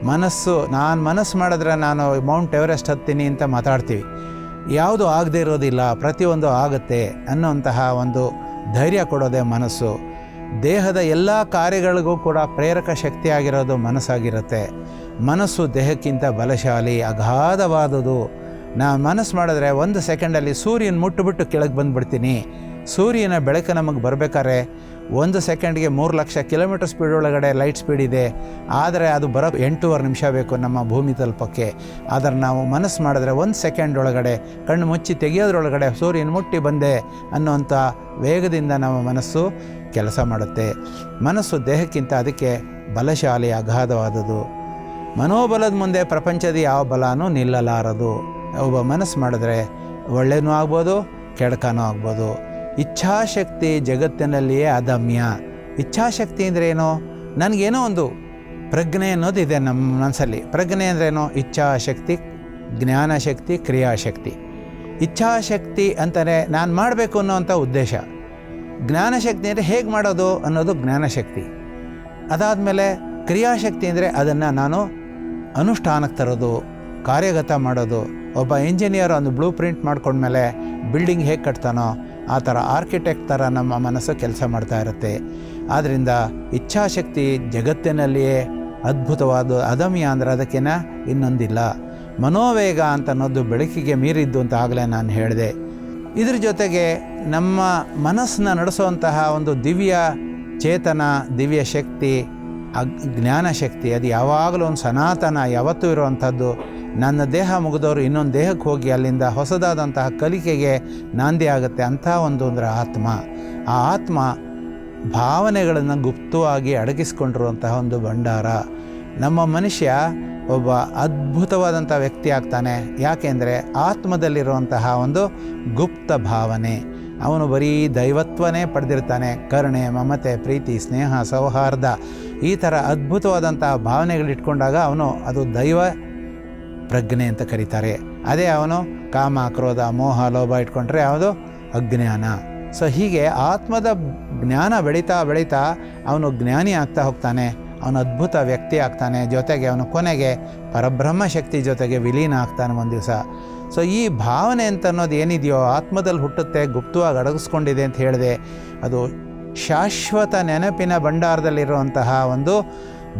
ಮನಸ್ಸು, ನಾನು ಮನಸ್ಸು ಮಾಡಿದ್ರೆ ನಾನು ಮೌಂಟ್ ಎವರೆಸ್ಟ್ ಹತ್ತೀನಿ ಅಂತ ಮಾತಾಡ್ತೀವಿ. ಯಾವುದು ಆಗದೇ ಇರೋದಿಲ್ಲ, ಪ್ರತಿಯೊಂದು ಆಗುತ್ತೆ ಅನ್ನೋಂತಹ ಒಂದು ಧೈರ್ಯ ಕೊಡೋದೇ ಮನಸ್ಸು. ದೇಹದ ಎಲ್ಲ ಕಾರ್ಯಗಳಿಗೂ ಕೂಡ ಪ್ರೇರಕ ಶಕ್ತಿಯಾಗಿರೋದು ಮನಸ್ಸಾಗಿರುತ್ತೆ. ಮನಸ್ಸು ದೇಹಕ್ಕಿಂತ ಬಲಶಾಲಿ ಅಗಾಧವಾದುದು ನಾನು ಮನಸ್ಸು ಮಾಡಿದ್ರೆ ಒಂದು ಸೆಕೆಂಡಲ್ಲಿ ಸೂರ್ಯನ ಮುಟ್ಟುಬಿಟ್ಟು ಕೆಳಗೆ ಬಂದುಬಿಡ್ತೀನಿ. ಸೂರ್ಯನ ಬೆಳಕು ನಮಗೆ ಬರಬೇಕಾದ್ರೆ ಒಂದು ಸೆಕೆಂಡ್ಗೆ ಮೂರು ಲಕ್ಷ ಕಿಲೋಮೀಟರ್ ಸ್ಪೀಡ್ ಒಳಗಡೆ ಲೈಟ್ ಸ್ಪೀಡ್ ಇದೆ. ಆದರೆ ಅದು ಬರೋ ಎಂಟೂವರೆ ನಿಮಿಷ ಬೇಕು ನಮ್ಮ ಭೂಮಿ ತಲುಪಕ್ಕೆ. ಆದರೆ ನಾವು ಮನಸ್ಸು ಮಾಡಿದ್ರೆ ಒಂದು ಸೆಕೆಂಡ್ ಒಳಗಡೆ ಕಣ್ಣು ಮುಚ್ಚಿ ತೆಗೆಯೋದ್ರೊಳಗಡೆ ಸೂರ್ಯನ ಮುಟ್ಟಿ ಬಂದೆ ಅನ್ನುವಂಥ ವೇಗದಿಂದ ನಮ್ಮ ಮನಸ್ಸು ಕೆಲಸ ಮಾಡುತ್ತೆ. ಮನಸ್ಸು ದೇಹಕ್ಕಿಂತ ಅದಕ್ಕೆ ಬಲಶಾಲಿ ಅಗಾಧವಾದದು ಮನೋಬಲದ ಮುಂದೆ ಪ್ರಪಂಚದ ಯಾವ ಬಲನೂ ನಿಲ್ಲಲಾರದು. ಒಬ್ಬ ಮನಸ್ಸು ಮಾಡಿದ್ರೆ ಒಳ್ಳೆಯೂ ಆಗ್ಬೋದು, ಕೆಡಕನೂ ಆಗ್ಬೋದು. ಇಚ್ಛಾಶಕ್ತಿ ಜಗತ್ತಿನಲ್ಲಿಯೇ ಅದಮ್ಯ. ಇಚ್ಛಾಶಕ್ತಿ ಅಂದರೆ ಏನು ನನಗೇನೋ ಒಂದು ಪ್ರಜ್ಞೆ ಅನ್ನೋದಿದೆ ನಮ್ಮ ಮನಸ್ಸಲ್ಲಿ. ಪ್ರಜ್ಞೆ ಅಂದ್ರೇನು? ಇಚ್ಛಾಶಕ್ತಿ, ಜ್ಞಾನಶಕ್ತಿ, ಕ್ರಿಯಾಶಕ್ತಿ. ಇಚ್ಛಾಶಕ್ತಿ ಅಂತಲೇ ನಾನು ಮಾಡಬೇಕು ಅನ್ನೋವಂಥ ಉದ್ದೇಶ. ಜ್ಞಾನಶಕ್ತಿ ಅಂದರೆ ಹೇಗೆ ಮಾಡೋದು ಅನ್ನೋದು ಜ್ಞಾನಶಕ್ತಿ. ಅದಾದಮೇಲೆ ಕ್ರಿಯಾಶಕ್ತಿ ಅಂದರೆ ಅದನ್ನು ನಾನು ಅನುಷ್ಠಾನಕ್ಕೆ ತರೋದು, ಕಾರ್ಯಗತ ಮಾಡೋದು. ಒಬ್ಬ ಇಂಜಿನಿಯರ್ ಒಂದು ಬ್ಲೂ ಪ್ರಿಂಟ್ ಮಾಡ್ಕೊಂಡ್ಮೇಲೆ ಬಿಲ್ಡಿಂಗ್ ಹೇಗೆ ಕಟ್ತಾನೋ ಆ ಥರ ಆರ್ಕಿಟೆಕ್ಟ್ ಥರ ನಮ್ಮ ಮನಸ್ಸು ಕೆಲಸ ಮಾಡ್ತಾ ಇರುತ್ತೆ. ಆದ್ದರಿಂದ ಇಚ್ಛಾಶಕ್ತಿ ಜಗತ್ತಿನಲ್ಲಿಯೇ ಅದ್ಭುತವಾದ ಅದಮ್ಯ ಅಂದರೆ ಅದಕ್ಕಿನ್ನ ಇನ್ನೊಂದಿಲ್ಲ. ಮನೋವೇಗ ಅಂತ ಅನ್ನೋದು ಬೆಳಕಿಗೆ ಮೀರಿದ್ದು ಅಂತ ಆಗಲೇ ನಾನು ಹೇಳಿದೆ. ಇದ್ರ ಜೊತೆಗೆ ನಮ್ಮ ಮನಸ್ಸನ್ನ ನಡೆಸುವಂತಹ ಒಂದು ದಿವ್ಯ ಚೇತನ, ದಿವ್ಯ ಶಕ್ತಿ, ಅಗ್ ಜ್ಞಾನ ಶಕ್ತಿ, ಅದು ಯಾವಾಗಲೂ ಒಂದು ಸನಾತನ, ಯಾವತ್ತೂ ಇರುವಂಥದ್ದು ನನ್ನ ದೇಹ ಮುಗಿದವರು ಇನ್ನೊಂದು ದೇಹಕ್ಕೆ ಹೋಗಿ ಅಲ್ಲಿಂದ ಹೊಸದಾದಂತಹ ಕಲಿಕೆಗೆ ನಾಂದಿ ಆಗುತ್ತೆ ಒಂದು ಅಂದರೆ ಆತ್ಮ. ಆ ಆತ್ಮ ಭಾವನೆಗಳನ್ನು ಗುಪ್ತವಾಗಿ ಅಡಗಿಸ್ಕೊಂಡಿರುವಂತಹ ಒಂದು ಭಂಡಾರ. ನಮ್ಮ ಮನುಷ್ಯ ಒಬ್ಬ ಅದ್ಭುತವಾದಂಥ ವ್ಯಕ್ತಿ ಆಗ್ತಾನೆ. ಯಾಕೆಂದರೆ ಆತ್ಮದಲ್ಲಿರುವಂತಹ ಒಂದು ಗುಪ್ತ ಭಾವನೆ. ಅವನು ಬರೀ ದೈವತ್ವನೇ ಪಡೆದಿರ್ತಾನೆ. ಕರುಣೆ, ಮಮತೆ, ಪ್ರೀತಿ, ಸ್ನೇಹ, ಸೌಹಾರ್ದ ಈ ಥರ ಅದ್ಭುತವಾದಂತಹ ಭಾವನೆಗಳಿಟ್ಕೊಂಡಾಗ ಅವನು ಅದು ದೈವ ಪ್ರಜ್ಞೆ ಅಂತ ಕರೀತಾರೆ. ಅದೇ ಅವನು ಕಾಮ, ಕ್ರೋಧ, ಮೋಹ, ಲೋಭ ಇಟ್ಕೊಂಡ್ರೆ ಯಾವುದು? ಅಜ್ಞಾನ. ಸೊ ಹೀಗೆ ಆತ್ಮದ ಜ್ಞಾನ ಬೆಳೀತಾ ಬೆಳೀತಾ ಅವನು ಜ್ಞಾನಿ ಆಗ್ತಾ ಹೋಗ್ತಾನೆ. ಅವನು ಅದ್ಭುತ ವ್ಯಕ್ತಿ ಆಗ್ತಾನೆ. ಜೊತೆಗೆ ಅವನು ಕೊನೆಗೆ ಪರಬ್ರಹ್ಮ ಶಕ್ತಿ ಜೊತೆಗೆ ವಿಲೀನ ಆಗ್ತಾನೆ ಒಂದು ದಿವಸ. ಸೊ ಈ ಭಾವನೆ ಅಂತ ಅನ್ನೋದು ಏನಿದೆಯೋ, ಆತ್ಮದಲ್ಲಿ ಹುಟ್ಟುತ್ತೆ, ಗುಪ್ತವಾಗಿ ಅಡಗಿಸ್ಕೊಂಡಿದೆ ಅಂತ ಹೇಳಿದೆ, ಅದು ಶಾಶ್ವತ ನೆನಪಿನ ಭಂಡಾರದಲ್ಲಿರುವಂತಹ ಒಂದು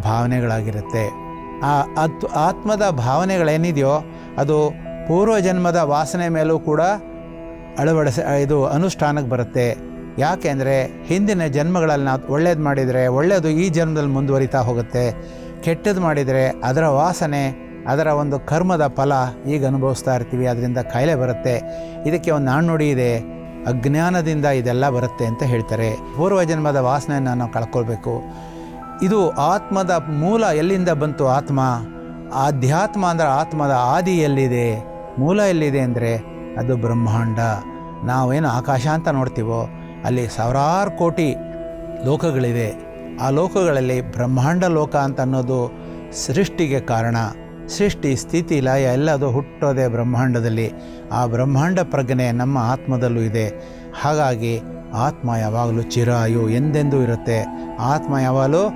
ಭಾವನೆಗಳಾಗಿರುತ್ತೆ. ಆ ಅತ್ ಆತ್ಮದ ಭಾವನೆಗಳೇನಿದೆಯೋ ಅದು ಪೂರ್ವಜನ್ಮದ ವಾಸನೆ ಮೇಲೂ ಕೂಡ ಅಳವಡಿಸ, ಇದು ಅನುಷ್ಠಾನಕ್ಕೆ ಬರುತ್ತೆ. ಯಾಕೆ ಅಂದರೆ ಹಿಂದಿನ ಜನ್ಮಗಳಲ್ಲಿ ನಾವು ಒಳ್ಳೇದು ಮಾಡಿದರೆ ಒಳ್ಳೆಯದು ಈ ಜನ್ಮದಲ್ಲಿ ಮುಂದುವರಿತಾ ಹೋಗುತ್ತೆ. ಕೆಟ್ಟದ್ದು ಮಾಡಿದರೆ ಅದರ ವಾಸನೆ, ಅದರ ಒಂದು ಕರ್ಮದ ಫಲ ಈಗ ಅನುಭವಿಸ್ತಾ ಇರ್ತೀವಿ. ಅದರಿಂದ ಕಾಯಿಲೆ ಬರುತ್ತೆ. ಇದಕ್ಕೆ ಒಂದು ನಾಣ್ಣುಡಿ ಇದೆ. ಅಜ್ಞಾನದಿಂದ ಇದೆಲ್ಲ ಬರುತ್ತೆ ಅಂತ ಹೇಳ್ತಾರೆ. ಪೂರ್ವಜನ್ಮದ ವಾಸನೆಯನ್ನು ನಾವು ಕಳ್ಕೊಳ್ಬೇಕು. ಇದು ಆತ್ಮದ ಮೂಲ ಎಲ್ಲಿಂದ ಬಂತು ಆತ್ಮ? ಆಧ್ಯಾತ್ಮ ಅಂದರೆ ಆತ್ಮದ ಆದಿ ಎಲ್ಲಿದೆ? ಮೂಲ ಎಲ್ಲಿದೆ ಅಂದರೆ ಅದು ಬ್ರಹ್ಮಾಂಡ. ನಾವೇನು ಆಕಾಶ ಅಂತ ನೋಡ್ತೀವೋ, ಅಲ್ಲಿ ಸಾವಿರಾರು ಕೋಟಿ ಲೋಕಗಳಿವೆ. ಆ ಲೋಕಗಳಲ್ಲಿ ಬ್ರಹ್ಮಾಂಡ ಲೋಕ ಅಂತ ಅನ್ನೋದು ಸೃಷ್ಟಿಗೆ ಕಾರಣ. ಸೃಷ್ಟಿ, ಸ್ಥಿತಿ, ಲಯ ಎಲ್ಲದು ಹುಟ್ಟೋದೆ ಬ್ರಹ್ಮಾಂಡದಲ್ಲಿ. ಆ ಬ್ರಹ್ಮಾಂಡ ಪ್ರಜ್ಞೆ ನಮ್ಮ ಆತ್ಮದಲ್ಲೂ ಇದೆ. ಹಾಗಾಗಿ ಆತ್ಮ ಯಾವಾಗಲೂ ಚಿರಾಯು ಎಂದೆಂದೂ ಇರುತ್ತೆ. ಆತ್ಮ ಯಾವಾಗಲೂ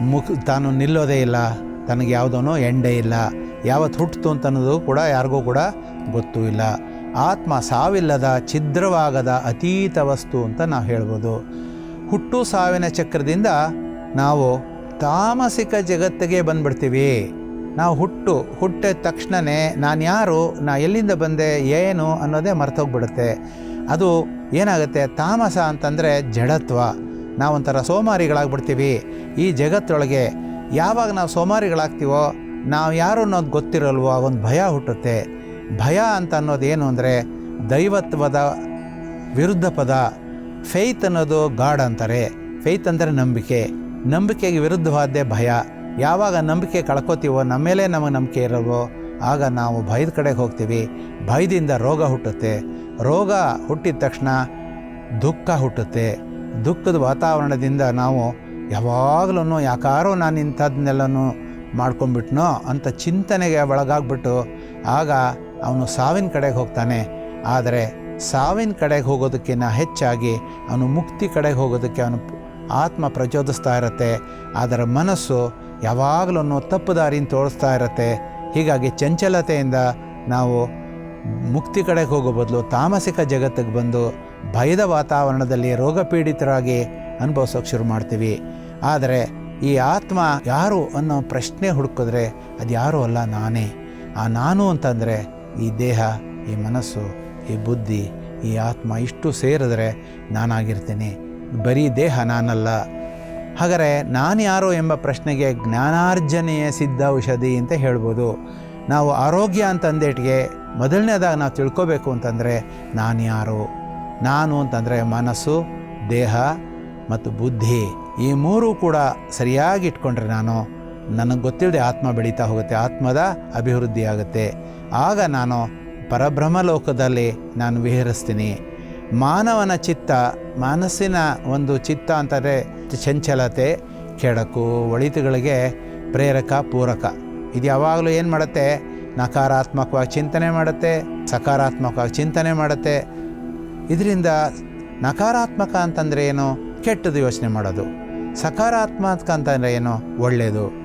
ಮುಖ ತಾನು ನಿಲ್ಲೋದೇ ಇಲ್ಲ, ತನಗೆ ಯಾವುದೋ ಎಂಡೆ ಇಲ್ಲ. ಯಾವತ್ತು ಹುಟ್ಟಿತು ಅಂತ ಅನ್ನೋದು ಕೂಡ ಯಾರಿಗೂ ಕೂಡ ಗೊತ್ತೂ ಇಲ್ಲ. ಆತ್ಮ ಸಾವಿಲ್ಲದ, ಛಿದ್ರವಾಗದ ಅತೀತ ವಸ್ತು ಅಂತ ನಾವು ಹೇಳ್ಬೋದು. ಹುಟ್ಟು ಸಾವಿನ ಚಕ್ರದಿಂದ ನಾವು ತಾಮಸಿಕ ಜಗತ್ತಿಗೆ ಬಂದ್ಬಿಡ್ತೀವಿ. ನಾವು ಹುಟ್ಟು ಹುಟ್ಟಿದ ತಕ್ಷಣವೇ ನಾನು ಯಾರು, ನಾ ಎಲ್ಲಿಂದ ಬಂದೆ, ಏನು ಅನ್ನೋದೇ ಮರ್ತೋಗ್ಬಿಡುತ್ತೆ ಅದು ಏನಾಗುತ್ತೆ? ತಾಮಸ ಅಂತಂದರೆ ಜಡತ್ವ. ನಾವೊಂಥರ ಸೋಮಾರಿಗಳಾಗ್ಬಿಡ್ತೀವಿ. ಈ ಜಗತ್ತೊಳಗೆ ಯಾವಾಗ ನಾವು ಸೋಮಾರಿಗಳಾಗ್ತೀವೋ, ನಾವು ಯಾರು ಅನ್ನೋದು ಗೊತ್ತಿರಲ್ವೋ, ಒಂದು ಭಯ ಹುಟ್ಟುತ್ತೆ. ಭಯ ಅಂತ ಅನ್ನೋದು ಏನು ಅಂದರೆ, ದೈವತ್ವದ ವಿರುದ್ಧ ಪದ. ಫೇತ್ ಅನ್ನೋದು ಗಾಡ್ ಅಂತಾರೆ. ಫೇತ್ ಅಂದರೆ ನಂಬಿಕೆ. ನಂಬಿಕೆಗೆ ವಿರುದ್ಧವಾದ್ದೇ ಭಯ. ಯಾವಾಗ ನಂಬಿಕೆ ಕಳ್ಕೊತೀವೋ, ನಮ್ಮ ಮೇಲೆ ನಮಗೆ ನಂಬಿಕೆ ಇರಲ್ವೋ, ಆಗ ನಾವು ಭಯದ ಕಡೆಗೆ ಹೋಗ್ತೀವಿ. ಭಯದಿಂದ ರೋಗ ಹುಟ್ಟುತ್ತೆ. ರೋಗ ಹುಟ್ಟಿದ ತಕ್ಷಣ ದುಃಖ ಹುಟ್ಟುತ್ತೆ. ದುಃಖದ ವಾತಾವರಣದಿಂದ ನಾವು ಯಾವಾಗಲೂ ಯಾಕಾರೋ ನಾನು ಇಂಥದ್ದನ್ನೆಲ್ಲನೂ ಮಾಡ್ಕೊಂಡ್ಬಿಟ್ನೋ ಅಂತ ಚಿಂತನೆಗೆ ಒಳಗಾಗ್ಬಿಟ್ಟು ಆಗ ಅವನು ಸಾವಿನ ಕಡೆಗೆ ಹೋಗ್ತಾನೆ. ಆದರೆ ಸಾವಿನ ಕಡೆಗೆ ಹೋಗೋದಕ್ಕಿಂತ ಹೆಚ್ಚಾಗಿ ಅವನು ಮುಕ್ತಿ ಕಡೆಗೆ ಹೋಗೋದಕ್ಕೆ ಅವನು ಆತ್ಮ ಪ್ರಚೋದಿಸ್ತಾ ಇರುತ್ತೆ. ಅದರ ಮನಸ್ಸು ಯಾವಾಗಲೂ ತಪ್ಪು ದಾರಿನ ತೋರಿಸ್ತಾ ಇರುತ್ತೆ. ಹೀಗಾಗಿ ಚಂಚಲತೆಯಿಂದ ನಾವು ಮುಕ್ತಿ ಕಡೆಗೆ ಹೋಗೋ ಬದಲು ತಾಮಸಿಕ ಜಗತ್ತಿಗೆ ಬಂದು ಭಯದ ವಾತಾವರಣದಲ್ಲಿ ರೋಗಪೀಡಿತರಾಗಿ ಅನುಭವಿಸೋಕೆ ಶುರು ಮಾಡ್ತೀವಿ. ಆದರೆ ಈ ಆತ್ಮ ಯಾರು ಅನ್ನೋ ಪ್ರಶ್ನೆ ಹುಡುಕಿದ್ರೆ ಅದು ಯಾರೂ ಅಲ್ಲ ನಾನೇ. ಆ ನಾನು ಅಂತಂದರೆ ಈ ದೇಹ, ಈ ಮನಸ್ಸು, ಈ ಬುದ್ಧಿ, ಈ ಆತ್ಮ ಇಷ್ಟು ಸೇರಿದ್ರೆ ನಾನಾಗಿರ್ತೀನಿ. ಬರೀ ದೇಹ ನಾನಲ್ಲ. ಹಾಗಾದರೆ ನಾನು ಯಾರು ಎಂಬ ಪ್ರಶ್ನೆಗೆ ಜ್ಞಾನಾರ್ಜನೆಯೇ ಸಿದ್ಧ ಔಷಧಿ ಅಂತ ಹೇಳ್ಬೋದು. ನಾವು ಆರೋಗ್ಯ ಅಂತಂದೇಟಿಗೆ ಮೊದಲನೇದಾಗಿ ನಾವು ತಿಳ್ಕೋಬೇಕು ಅಂತಂದರೆ ನಾನು ಯಾರು? ನಾನು ಅಂತಂದರೆ ಮನಸ್ಸು, ದೇಹ ಮತ್ತು ಬುದ್ಧಿ ಈ ಮೂರೂ ಕೂಡ ಸರಿಯಾಗಿ ಇಟ್ಕೊಂಡ್ರೆ ನಾನು ನನಗೆ ಗೊತ್ತಿಲ್ಲದೆ ಆತ್ಮ ಬೆಳೀತಾ ಹೋಗುತ್ತೆ, ಆತ್ಮದ ಅಭಿವೃದ್ಧಿ ಆಗುತ್ತೆ. ಆಗ ನಾನು ಪರಬ್ರಹ್ಮ ಲೋಕದಲ್ಲಿ ನಾನು ವಿಹರಿಸ್ತೀನಿ. ಮಾನವನ ಚಿತ್ತ, ಮನಸ್ಸಿನ ಒಂದು ಚಿತ್ತ ಅಂತಂದರೆ ಚಂಚಲತೆ, ಕೆಡಕು, ಒಳಿತುಗಳಿಗೆ ಪ್ರೇರಕ, ಪೂರಕ. ಇದು ಯಾವಾಗಲೂ ಏನು ಮಾಡುತ್ತೆ? ನಕಾರಾತ್ಮಕವಾಗಿ ಚಿಂತನೆ ಮಾಡುತ್ತೆ, ಸಕಾರಾತ್ಮಕವಾಗಿ ಚಿಂತನೆ ಮಾಡುತ್ತೆ. ಇದರಿಂದ ನಕಾರಾತ್ಮಕ ಅಂತಂದರೆ ಏನು? ಕೆಟ್ಟದು ಯೋಚನೆ ಮಾಡೋದು. ಸಕಾರಾತ್ಮಕ ಅಂತಂದರೆ ಏನು? ಒಳ್ಳೆಯದು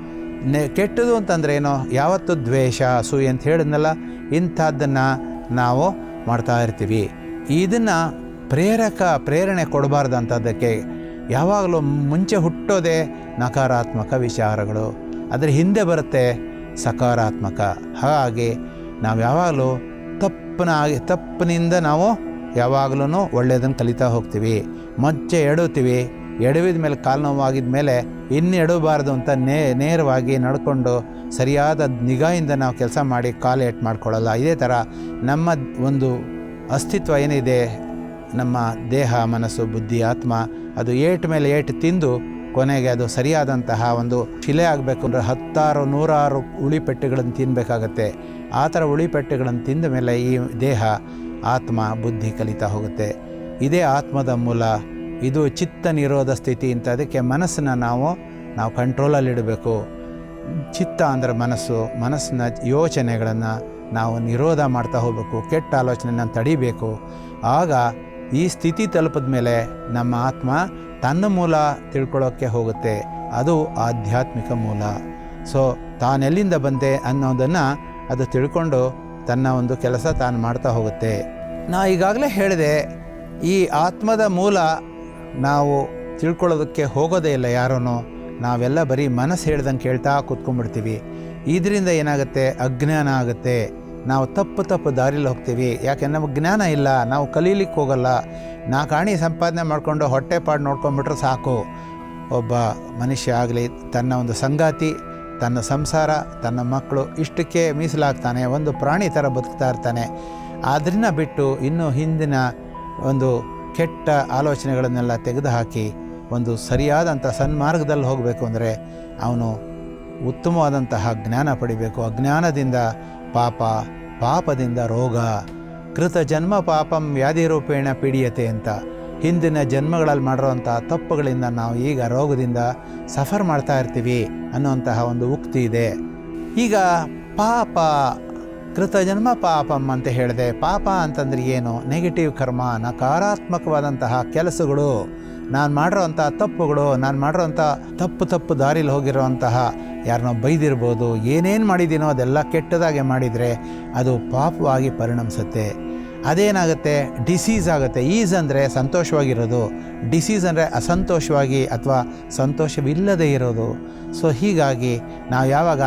ನೆ, ಕೆಟ್ಟದು ಅಂತಂದರೆ ಏನು? ಯಾವತ್ತು ದ್ವೇಷ, ಅಸೂಯೆ ಅಂತ ಹೇಳಿದ್ನಲ್ಲ, ಇಂಥದ್ದನ್ನು ನಾವು ಮಾಡ್ತಾ ಇರ್ತೀವಿ. ಇದನ್ನು ಪ್ರೇರಕ, ಪ್ರೇರಣೆ ಕೊಡಬಾರ್ದು ಅಂಥದ್ದಕ್ಕೆ ಯಾವಾಗಲೂ ಮುಂಚೆ ಹುಟ್ಟೋದೇ ನಕಾರಾತ್ಮಕ ವಿಚಾರಗಳು. ಅದರ ಹಿಂದೆ ಬರುತ್ತೆ ಸಕಾರಾತ್ಮಕ. ಹಾಗಾಗಿ ನಾವು ಯಾವಾಗಲೂ ತಪ್ಪನಾಗಿ, ತಪ್ಪಿನಿಂದ ನಾವು ಯಾವಾಗಲೂ ಒಳ್ಳೆಯದನ್ನು ಕಲಿತಾ ಹೋಗ್ತೀವಿ. ಮಚ್ಚೆ ಎಡುತ್ತೀವಿ ಎಡವಿದ ಮೇಲೆ ಕಾಲು ನೋವಾಗಿದ ಮೇಲೆ ಇನ್ನು ಎಡಬಾರ್ದು ಅಂತ ನೇ, ನೇರವಾಗಿ ನಡ್ಕೊಂಡು ಸರಿಯಾದ ನಿಗಾಯಿಂದ ನಾವು ಕೆಲಸ ಮಾಡಿ ಕಾಲು ಏಟ್ ಮಾಡ್ಕೊಳ್ಳಲ್ಲ. ಇದೇ ಥರ ನಮ್ಮ ಒಂದು ಅಸ್ತಿತ್ವ ಏನಿದೆ, ನಮ್ಮ ದೇಹ, ಮನಸ್ಸು, ಬುದ್ಧಿ, ಆತ್ಮ, ಅದು ಏಟ್ ಮೇಲೆ ಏಟು ತಿಂದು ಕೊನೆಗೆ ಅದು ಸರಿಯಾದಂತಹ ಒಂದು ಶಿಲೆ ಆಗಬೇಕು ಅಂದರೆ ಹತ್ತಾರು, ನೂರಾರು ಉಳಿಪೆಟ್ಟುಗಳನ್ನು ತಿನ್ನಬೇಕಾಗತ್ತೆ ಆ ಥರ ಉಳಿಪೆಟ್ಟುಗಳನ್ನು ತಿಂದ ಮೇಲೆ ಈ ದೇಹ ಆತ್ಮ ಬುದ್ಧಿ ಕಲಿತಾ ಹೋಗುತ್ತೆ. ಇದೇ ಆತ್ಮದ ಮೂಲ, ಇದು ಚಿತ್ತ ನಿರೋಧ ಸ್ಥಿತಿ ಅಂತ ಅದಕ್ಕೆ ಮನಸ್ಸನ್ನು ನಾವು ನಾವು ಕಂಟ್ರೋಲಲ್ಲಿಡಬೇಕು ಚಿತ್ತ ಅಂದರೆ ಮನಸ್ಸು, ಮನಸ್ಸಿನ ಯೋಚನೆಗಳನ್ನು ನಾವು ನಿರೋಧ ಮಾಡ್ತಾ ಹೋಗಬೇಕು, ಕೆಟ್ಟ ಆಲೋಚನೆಯನ್ನು ತಡಿಬೇಕು. ಆಗ ಈ ಸ್ಥಿತಿ ತಲುಪಿದ ಮೇಲೆ ನಮ್ಮ ಆತ್ಮ ತನ್ನ ಮೂಲ ತಿಳ್ಕೊಳ್ಳೋಕ್ಕೆ ಹೋಗುತ್ತೆ. ಅದು ಆಧ್ಯಾತ್ಮಿಕ ಮೂಲ. ಸೊ ತಾನೆಲ್ಲಿಂದ ಬಂದೆ ಅನ್ನೋದನ್ನು ಅದು ತಿಳ್ಕೊಂಡು ತನ್ನ ಒಂದು ಕೆಲಸ ತಾನು ಮಾಡ್ತಾ ಹೋಗುತ್ತೆ. ನಾ ಈಗಾಗಲೇ ಹೇಳಿದೆ, ಈ ಆತ್ಮದ ಮೂಲ ನಾವು ತಿಳ್ಕೊಳ್ಳೋದಕ್ಕೆ ಹೋಗೋದೇ ಇಲ್ಲ ಯಾರೂ ನಾವೆಲ್ಲ ಬರೀ ಮನಸ್ಸು ಹೇಳ್ದಂಗೆ ಕೇಳ್ತಾ ಕೂತ್ಕೊಂಡ್ಬಿಡ್ತೀವಿ. ಇದರಿಂದ ಏನಾಗುತ್ತೆ? ಅಜ್ಞಾನ ಆಗುತ್ತೆ. ನಾವು ತಪ್ಪು ತಪ್ಪು ದಾರಿಲಿ ಹೋಗ್ತೀವಿ. ಯಾಕೆ, ನಮಗೆ ಜ್ಞಾನ ಇಲ್ಲ. ನಾವು ಕಲೀಲಿಕ್ಕೆ ಹೋಗಲ್ಲ. ನಾ ಕಾಣಿ ಸಂಪಾದನೆ ಮಾಡಿಕೊಂಡು ಹೊಟ್ಟೆಪಾಡು ನೋಡ್ಕೊಂಬಿಟ್ರೆ ಸಾಕು. ಒಬ್ಬ ಮನುಷ್ಯ ಆಗಲಿ, ತನ್ನ ಒಂದು ಸಂಗಾತಿ ತನ್ನ ಸಂಸಾರ, ತನ್ನ ಮಕ್ಕಳು ಇಷ್ಟಕ್ಕೆ ಮೀಸಲಾಗ್ತಾನೆ, ಒಂದು ಪ್ರಾಣಿ ಥರ ಬದುಕ್ತಾ ಇರ್ತಾನೆ. ಆದ್ದರಿಂದ ಬಿಟ್ಟು ಇನ್ನು ಹಿಂದಿನ ಒಂದು ಕೆಟ್ಟ ಆಲೋಚನೆಗಳನ್ನೆಲ್ಲ ತೆಗೆದುಹಾಕಿ ಒಂದು ಸರಿಯಾದಂಥ ಸನ್ಮಾರ್ಗದಲ್ಲಿ ಹೋಗಬೇಕು ಅಂದರೆ ಅವನು ಉತ್ತಮವಾದಂತಹ ಜ್ಞಾನ ಪಡಿಬೇಕು. ಅಜ್ಞಾನದಿಂದ ಪಾಪ, ಪಾಪದಿಂದ ರೋಗ. ಕೃತ ಜನ್ಮ ಪಾಪಂ ವ್ಯಾಧಿ ರೂಪೇಣ ಪೀಡಿಯತೆ ಅಂತ. ಹಿಂದಿನ ಜನ್ಮಗಳಲ್ಲಿ ಮಾಡಿರೋವಂಥ ತಪ್ಪುಗಳಿಂದ ನಾವು ಈಗ ರೋಗದಿಂದ ಸಫರ್ ಮಾಡ್ತಾ ಇರ್ತೀವಿ ಅನ್ನುವಂತಹ ಒಂದು ಉಕ್ತಿ ಇದೆ. ಈಗ ಪಾಪ ಕೃತ ಜನ್ಮ ಪಾಪಂ ಅಂತ ಹೇಳಿದೆ. ಪಾಪ ಅಂತಂದ್ರೆ ಏನು? ನೆಗೆಟಿವ್ ಕರ್ಮ, ನಕಾರಾತ್ಮಕವಾದಂತಹ ಕೆಲಸಗಳು. ನಾನು ಮಾಡಿರೋಂಥ ತಪ್ಪುಗಳು, ನಾನು ಮಾಡಿರೋಂಥ ತಪ್ಪು ತಪ್ಪು ದಾರಿಲಿ ಹೋಗಿರುವಂತಹ ಯಾರನ್ನೋ ಬೈದಿರ್ಬೋದು, ಏನೇನು ಮಾಡಿದ್ದೀನೋ ಅದೆಲ್ಲ ಕೆಟ್ಟದಾಗೆ ಮಾಡಿದರೆ ಅದು ಪಾಪವಾಗಿ ಪರಿಣಮಿಸುತ್ತೆ. ಅದೇನಾಗುತ್ತೆ? ಡಿಸೀಸ್ ಆಗುತ್ತೆ. ಈಸ್ ಅಂದರೆ ಸಂತೋಷವಾಗಿರೋದು. ಡಿಸೀಸ್ ಅಂದರೆ ಅಸಂತೋಷವಾಗಿ ಅಥವಾ ಸಂತೋಷವಿಲ್ಲದೆ ಇರೋದು. ಸೊ ಹೀಗಾಗಿ ನಾವು ಯಾವಾಗ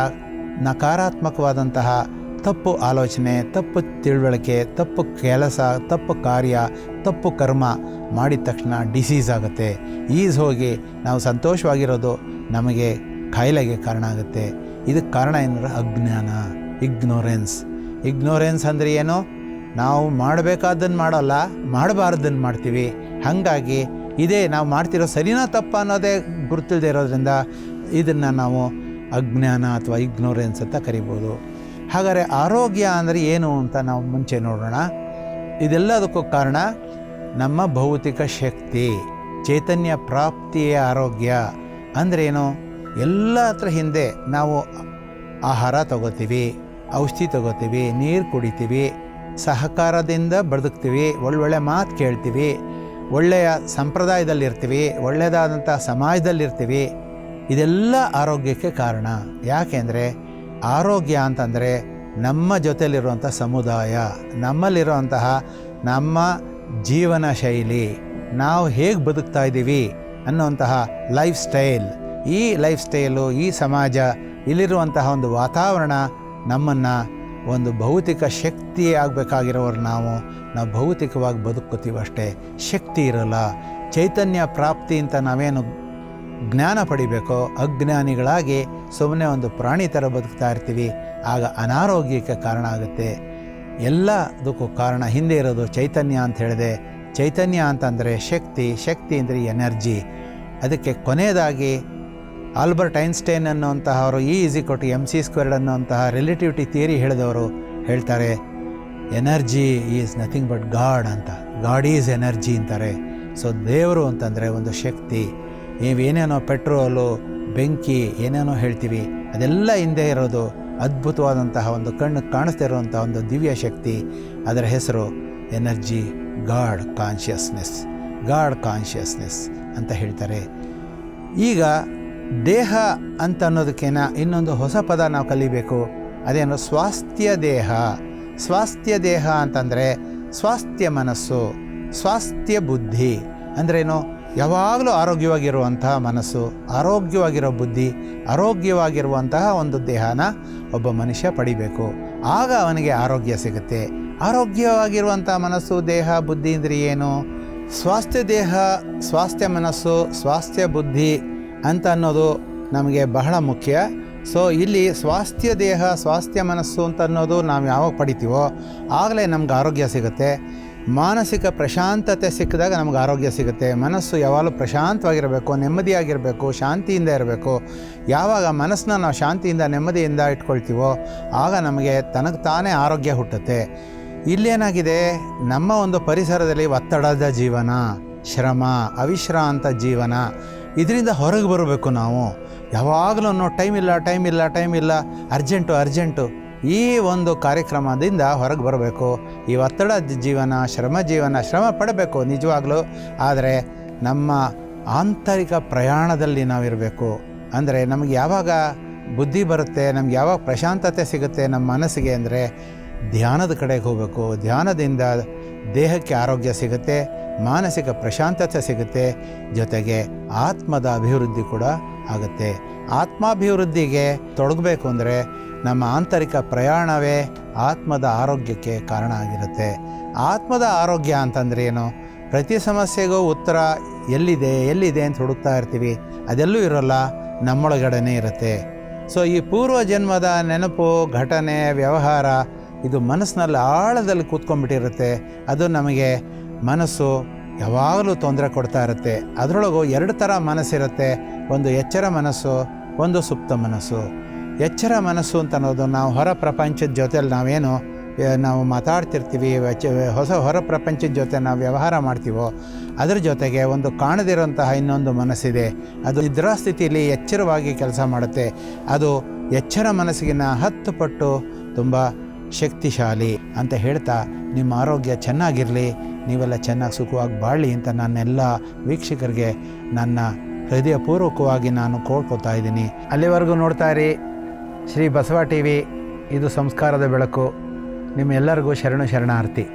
ನಕಾರಾತ್ಮಕವಾದಂತಹ ತಪ್ಪು ಆಲೋಚನೆ, ತಪ್ಪು ತಿಳುವಳಿಕೆ, ತಪ್ಪು ಕೆಲಸ, ತಪ್ಪು ಕಾರ್ಯ, ತಪ್ಪು ಕರ್ಮ ಮಾಡಿದ ತಕ್ಷಣ ಡಿಸೀಸ್ ಆಗುತ್ತೆ. ಈಸ್ ಹೋಗಿ ನಾವು ಸಂತೋಷವಾಗಿರೋದು ನಮಗೆ ಕಾಯಿಲೆಗೆ ಕಾರಣ ಆಗುತ್ತೆ. ಇದಕ್ಕೆ ಕಾರಣ ಏನಂದ್ರೆ ಅಜ್ಞಾನ ಇಗ್ನೋರೆನ್ಸ್ ಇಗ್ನೋರೆನ್ಸ್ ಅಂದರೆ ಏನು? ನಾವು ಮಾಡಬೇಕಾದ್ದನ್ನು ಮಾಡೋಲ್ಲ ಮಾಡಬಾರ್ದನ್ನು ಮಾಡ್ತೀವಿ. ಹಾಗಾಗಿ ಇದೇ ನಾವು ಮಾಡ್ತಿರೋ ಸರಿನಾ ತಪ್ಪ ಅನ್ನೋದೇ ಗುರುತಿಲ್ಲದೆ ಇರೋದ್ರಿಂದ ಇದನ್ನು ನಾವು ಅಜ್ಞಾನ ಅಥವಾ ಇಗ್ನೋರೆನ್ಸ್ ಅಂತ ಕರಿಬೋದು. ಹಾಗಾದರೆ ಆರೋಗ್ಯ ಅಂದರೆ ಏನು ಅಂತ ನಾವು ಮುಂಚೆ ನೋಡೋಣ. ಇದೆಲ್ಲದಕ್ಕೂ ಕಾರಣ ನಮ್ಮ ಭೌತಿಕ ಶಕ್ತಿ, ಚೈತನ್ಯ ಪ್ರಾಪ್ತಿಯ ಆರೋಗ್ಯ. ಅಂದ್ರೇನು ಎಲ್ಲ ಹತ್ರ ಹಿಂದೆ ನಾವು ಆಹಾರ ತಗೋತೀವಿ, ಔಷಧಿ ತಗೋತೀವಿ, ನೀರು ಕುಡಿತೀವಿ ಸಹಕಾರದಿಂದ ಬದುಕ್ತೀವಿ, ಒಳ್ಳೊಳ್ಳೆ ಮಾತು ಕೇಳ್ತೀವಿ, ಒಳ್ಳೆಯ ಸಂಪ್ರದಾಯದಲ್ಲಿರ್ತೀವಿ ಒಳ್ಳೆಯದಾದಂಥ ಸಮಾಜದಲ್ಲಿರ್ತೀವಿ. ಇದೆಲ್ಲ ಆರೋಗ್ಯಕ್ಕೆ ಕಾರಣ. ಯಾಕೆಂದರೆ ಆರೋಗ್ಯ ಅಂತಂದರೆ ನಮ್ಮ ಜೊತೆಯಲ್ಲಿರುವಂಥ ಸಮುದಾಯ, ನಮ್ಮಲ್ಲಿರುವಂತಹ ನಮ್ಮ ಜೀವನ ಶೈಲಿ, ನಾವು ಹೇಗೆ ಬದುಕ್ತಾ ಇದ್ದೀವಿ ಅನ್ನುವಂತಹ ಲೈಫ್ ಸ್ಟೈಲ್ ಈ ಲೈಫ್ ಸ್ಟೈಲು ಈ ಸಮಾಜ, ಇಲ್ಲಿರುವಂತಹ ಒಂದು ವಾತಾವರಣ ನಮ್ಮನ್ನು ಒಂದು ಭೌತಿಕ ಶಕ್ತಿ ಆಗಬೇಕಾಗಿರೋರು ನಾವು ನಾವು ಭೌತಿಕವಾಗಿ ಬದುಕೋತೀವಿ ಅಷ್ಟೇ. ಶಕ್ತಿ ಇರಲ್ಲ. ಚೈತನ್ಯ ಪ್ರಾಪ್ತಿ ಅಂತ ನಾವೇನು ಜ್ಞಾನ ಪಡಿಬೇಕೋ, ಅಜ್ಞಾನಿಗಳಾಗಿ ಸುಮ್ಮನೆ ಒಂದು ಪ್ರಾಣಿ ಥರ ಬದುಕ್ತಾ ಇರ್ತೀವಿ. ಆಗ ಅನಾರೋಗ್ಯಕ್ಕೆ ಕಾರಣ ಆಗುತ್ತೆ. ಎಲ್ಲದಕ್ಕೂ ಕಾರಣ ಹಿಂದೆ ಇರೋದು ಚೈತನ್ಯ ಅಂತ ಹೇಳಿದೆ. ಚೈತನ್ಯ ಅಂತಂದರೆ ಶಕ್ತಿ ಶಕ್ತಿ ಅಂದರೆ ಎನರ್ಜಿ. ಅದಕ್ಕೆ ಕೊನೆಯದಾಗಿ ಆಲ್ಬರ್ಟ್ ಐನ್ಸ್ಟೈನ್ ಅನ್ನುವಂತಹವರು ಈ ಈಸಿ ಕೊಟ್ಟು ಎಂ ಸಿ ಸ್ಕ್ವೇರ್ಡ್ ಅನ್ನುವಂತಹ ರಿಲೇಟಿವಿಟಿ ಥಿಯರಿ ಹೇಳಿದವರು ಹೇಳ್ತಾರೆ, energy is nothing but God ಅಂತ. ಗಾಡ್ ಈಸ್ ಎನರ್ಜಿ ಅಂತಾರೆ. ಸೊ ದೇವರು ಅಂತಂದರೆ ಒಂದು ಶಕ್ತಿ. ನೀವೇನೇನೋ ಪೆಟ್ರೋಲು, ಬೆಂಕಿ, ಏನೇನೋ ಹೇಳ್ತೀವಿ, ಅದೆಲ್ಲ ಹಿಂದೆ ಇರೋದು ಅದ್ಭುತವಾದಂತಹ ಒಂದು ಕಣ್ಣು ಕಾಣಿಸ್ತಾ ಇರುವಂಥ ಒಂದು ದಿವ್ಯ ಶಕ್ತಿ. ಅದರ ಹೆಸರು energy, God consciousness. God consciousness ಅಂತ ಹೇಳ್ತಾರೆ. ಈಗ ದೇಹ ಅಂತ ಅನ್ನೋದಕ್ಕೇನ ಇನ್ನೊಂದು ಹೊಸ ಪದ ನಾವು ಕಲಿಬೇಕು. ಅದೇನು ಸ್ವಾಸ್ಥ್ಯ ದೇಹ. ಸ್ವಾಸ್ಥ್ಯ ದೇಹ ಅಂತಂದರೆ ಸ್ವಾಸ್ಥ್ಯ ಮನಸ್ಸು, ಸ್ವಾಸ್ಥ್ಯ ಬುದ್ಧಿ. ಅಂದ್ರೇನು? ಯಾವಾಗಲೂ ಆರೋಗ್ಯವಾಗಿರುವಂತಹ ಮನಸ್ಸು, ಆರೋಗ್ಯವಾಗಿರೋ ಬುದ್ಧಿ, ಆರೋಗ್ಯವಾಗಿರುವಂತಹ ಒಂದು ದೇಹನ ಒಬ್ಬ ಮನುಷ್ಯ ಪಡಿಬೇಕು. ಆಗ ಅವನಿಗೆ ಆರೋಗ್ಯ ಸಿಗುತ್ತೆ. ಆರೋಗ್ಯವಾಗಿರುವಂಥ ಮನಸ್ಸು, ದೇಹ, ಬುದ್ಧಿ ಅಂದರೆ ಏನು? ಸ್ವಾಸ್ಥ್ಯ ದೇಹ, ಸ್ವಾಸ್ಥ್ಯ ಮನಸ್ಸು, ಸ್ವಾಸ್ಥ್ಯ ಬುದ್ಧಿ ಅಂತ ಅನ್ನೋದು ನಮಗೆ ಬಹಳ ಮುಖ್ಯ. ಸೊ ಇಲ್ಲಿ ಸ್ವಾಸ್ಥ್ಯ ದೇಹ, ಸ್ವಾಸ್ಥ್ಯ ಮನಸ್ಸು ಅಂತ ಅನ್ನೋದು ನಾವು ಯಾವಾಗ ಪಡಿತೀವೋ ಆಗಲೇ ನಮ್ಗೆ ಆರೋಗ್ಯ ಸಿಗುತ್ತೆ. ಮಾನಸಿಕ ಪ್ರಶಾಂತತೆ ಸಿಕ್ಕಿದಾಗ ನಮ್ಗೆ ಆರೋಗ್ಯ ಸಿಗುತ್ತೆ. ಮನಸ್ಸು ಯಾವಾಗಲೂ ಪ್ರಶಾಂತವಾಗಿರಬೇಕು, ನೆಮ್ಮದಿಯಾಗಿರಬೇಕು, ಶಾಂತಿಯಿಂದ ಇರಬೇಕು. ಯಾವಾಗ ಮನಸ್ಸನ್ನ ನಾವು ಶಾಂತಿಯಿಂದ, ನೆಮ್ಮದಿಯಿಂದ ಇಟ್ಕೊಳ್ತೀವೋ ಆಗ ನಮಗೆ ತನಗೆ ತಾನೇ ಆರೋಗ್ಯ ಹುಟ್ಟುತ್ತೆ. ಇಲ್ಲೇನಾಗಿದೆ? ನಮ್ಮ ಒಂದು ಪರಿಸರದಲ್ಲಿ ಒತ್ತಡದ ಜೀವನ, ಶ್ರಮ, ಅವಿಶ್ರಾಂತ ಜೀವನ. ಇದರಿಂದ ಹೊರಗೆ ಬರಬೇಕು ನಾವು. ಯಾವಾಗಲೂ ಟೈಮ್ ಇಲ್ಲ ಟೈಮ್ ಇಲ್ಲ ಟೈಮ್ ಇಲ್ಲ ಅರ್ಜೆಂಟು ಅರ್ಜೆಂಟು ಈ ಒಂದು ಕಾರ್ಯಕ್ರಮದಿಂದ ಹೊರಗೆ ಬರಬೇಕು. ಈ ಒತ್ತಡ ಜೀವನ, ಶ್ರಮ ಜೀವನ, ಶ್ರಮ ಪಡಬೇಕು ನಿಜವಾಗ್ಲೂ. ಆದರೆ ನಮ್ಮ ಆಂತರಿಕ ಪ್ರಯಾಣದಲ್ಲಿ ನಾವಿರಬೇಕು. ಅಂದರೆ ನಮಗೆ ಯಾವಾಗ ಬುದ್ಧಿ ಬರುತ್ತೆ, ನಮ್ಗೆ ಯಾವಾಗ ಪ್ರಶಾಂತತೆ ಸಿಗುತ್ತೆ ನಮ್ಮ ಮನಸ್ಸಿಗೆ ಅಂದರೆ ಧ್ಯಾನದ ಕಡೆಗೆ ಹೋಗಬೇಕು. ಧ್ಯಾನದಿಂದ ದೇಹಕ್ಕೆ ಆರೋಗ್ಯ ಸಿಗುತ್ತೆ, ಮಾನಸಿಕ ಪ್ರಶಾಂತತೆ ಸಿಗುತ್ತೆ, ಜೊತೆಗೆ ಆತ್ಮದ ಅಭಿವೃದ್ಧಿ ಕೂಡ ಆಗುತ್ತೆ. ಆತ್ಮಾಭಿವೃದ್ಧಿಗೆ ತೊಡಗಬೇಕು ಅಂದರೆ ನಮ್ಮ ಆಂತರಿಕ ಪ್ರಯಾಣವೇ ಆತ್ಮದ ಆರೋಗ್ಯಕ್ಕೆ ಕಾರಣ ಆಗಿರುತ್ತೆ. ಆತ್ಮದ ಆರೋಗ್ಯ ಅಂತಂದರೆ ಏನು? ಪ್ರತಿ ಸಮಸ್ಯೆಗೂ ಉತ್ತರ ಎಲ್ಲಿದೆ ಎಲ್ಲಿದೆ ಅಂತ ಹುಡುಕ್ತಾ ಇರ್ತೀವಿ. ಅದೆಲ್ಲೂ ಇರೋಲ್ಲ, ನಮ್ಮೊಳಗಡೆನೇ ಇರುತ್ತೆ. ಸೊ ಈ ಪೂರ್ವ ಜನ್ಮದ ನೆನಪು, ಘಟನೆ, ವ್ಯವಹಾರ ಇದು ಮನಸ್ಸಿನಲ್ಲಿ ಆಳದಲ್ಲಿ ಕೂತ್ಕೊಂಡ್ಬಿಟ್ಟಿರುತ್ತೆ. ಅದು ನಮಗೆ ಮನಸ್ಸು ಯಾವಾಗಲೂ ತೊಂದರೆ ಕೊಡ್ತಾ ಇರುತ್ತೆ. ಅದರೊಳಗೂ ಎರಡು ಥರ ಮನಸ್ಸಿರುತ್ತೆ. ಒಂದು ಎಚ್ಚರ ಮನಸ್ಸು, ಒಂದು ಸುಪ್ತ ಮನಸ್ಸು. ಎಚ್ಚರ ಮನಸ್ಸು ಅಂತ ಅನ್ನೋದು ನಾವು ಹೊರ ಪ್ರಪಂಚದ ಜೊತೆಲಿ ನಾವೇನು ನಾವು ಮಾತಾಡ್ತಿರ್ತೀವಿ ಹೊಸ ಹೊರ ಪ್ರಪಂಚದ ಜೊತೆ ನಾವು ವ್ಯವಹಾರ ಮಾಡ್ತೀವೋ, ಅದರ ಜೊತೆಗೆ ಒಂದು ಕಾಣದಿರೋಂತಹ ಇನ್ನೊಂದು ಮನಸ್ಸಿದೆ. ಅದು ನಿದ್ರಾಸ್ಥಿತಿಯಲ್ಲಿ ಎಚ್ಚರವಾಗಿ ಕೆಲಸ ಮಾಡುತ್ತೆ. ಅದು ಎಚ್ಚರ ಮನಸ್ಸಿಗಿನ ಹತ್ತು ಪಟ್ಟು ತುಂಬ ಶಕ್ತಿಶಾಲಿ ಅಂತ ಹೇಳ್ತಾ ನಿಮ್ಮ ಆರೋಗ್ಯ ಚೆನ್ನಾಗಿರಲಿ, ನೀವೆಲ್ಲ ಚೆನ್ನಾಗಿ ಸುಖವಾಗಿ ಬಾಳಲಿ ಅಂತ ನನ್ನೆಲ್ಲ ವೀಕ್ಷಕರಿಗೆ ನನ್ನ ಹೃದಯಪೂರ್ವಕವಾಗಿ ನಾನು ಕೋರ್ಕೋತಾ ಇದ್ದೀನಿ. ಅಲ್ಲಿವರೆಗೂ ನೋಡ್ತಾ ಇರಿ, ಶ್ರೀ ಬಸವ ಟಿ ವಿ ಇದು ಸಂಸ್ಕಾರದ ಬೆಳಕು. ನಿಮ್ಮೆಲ್ಲರಿಗೂ ಶರಣು ಶರಣಾರ್ಥಿ.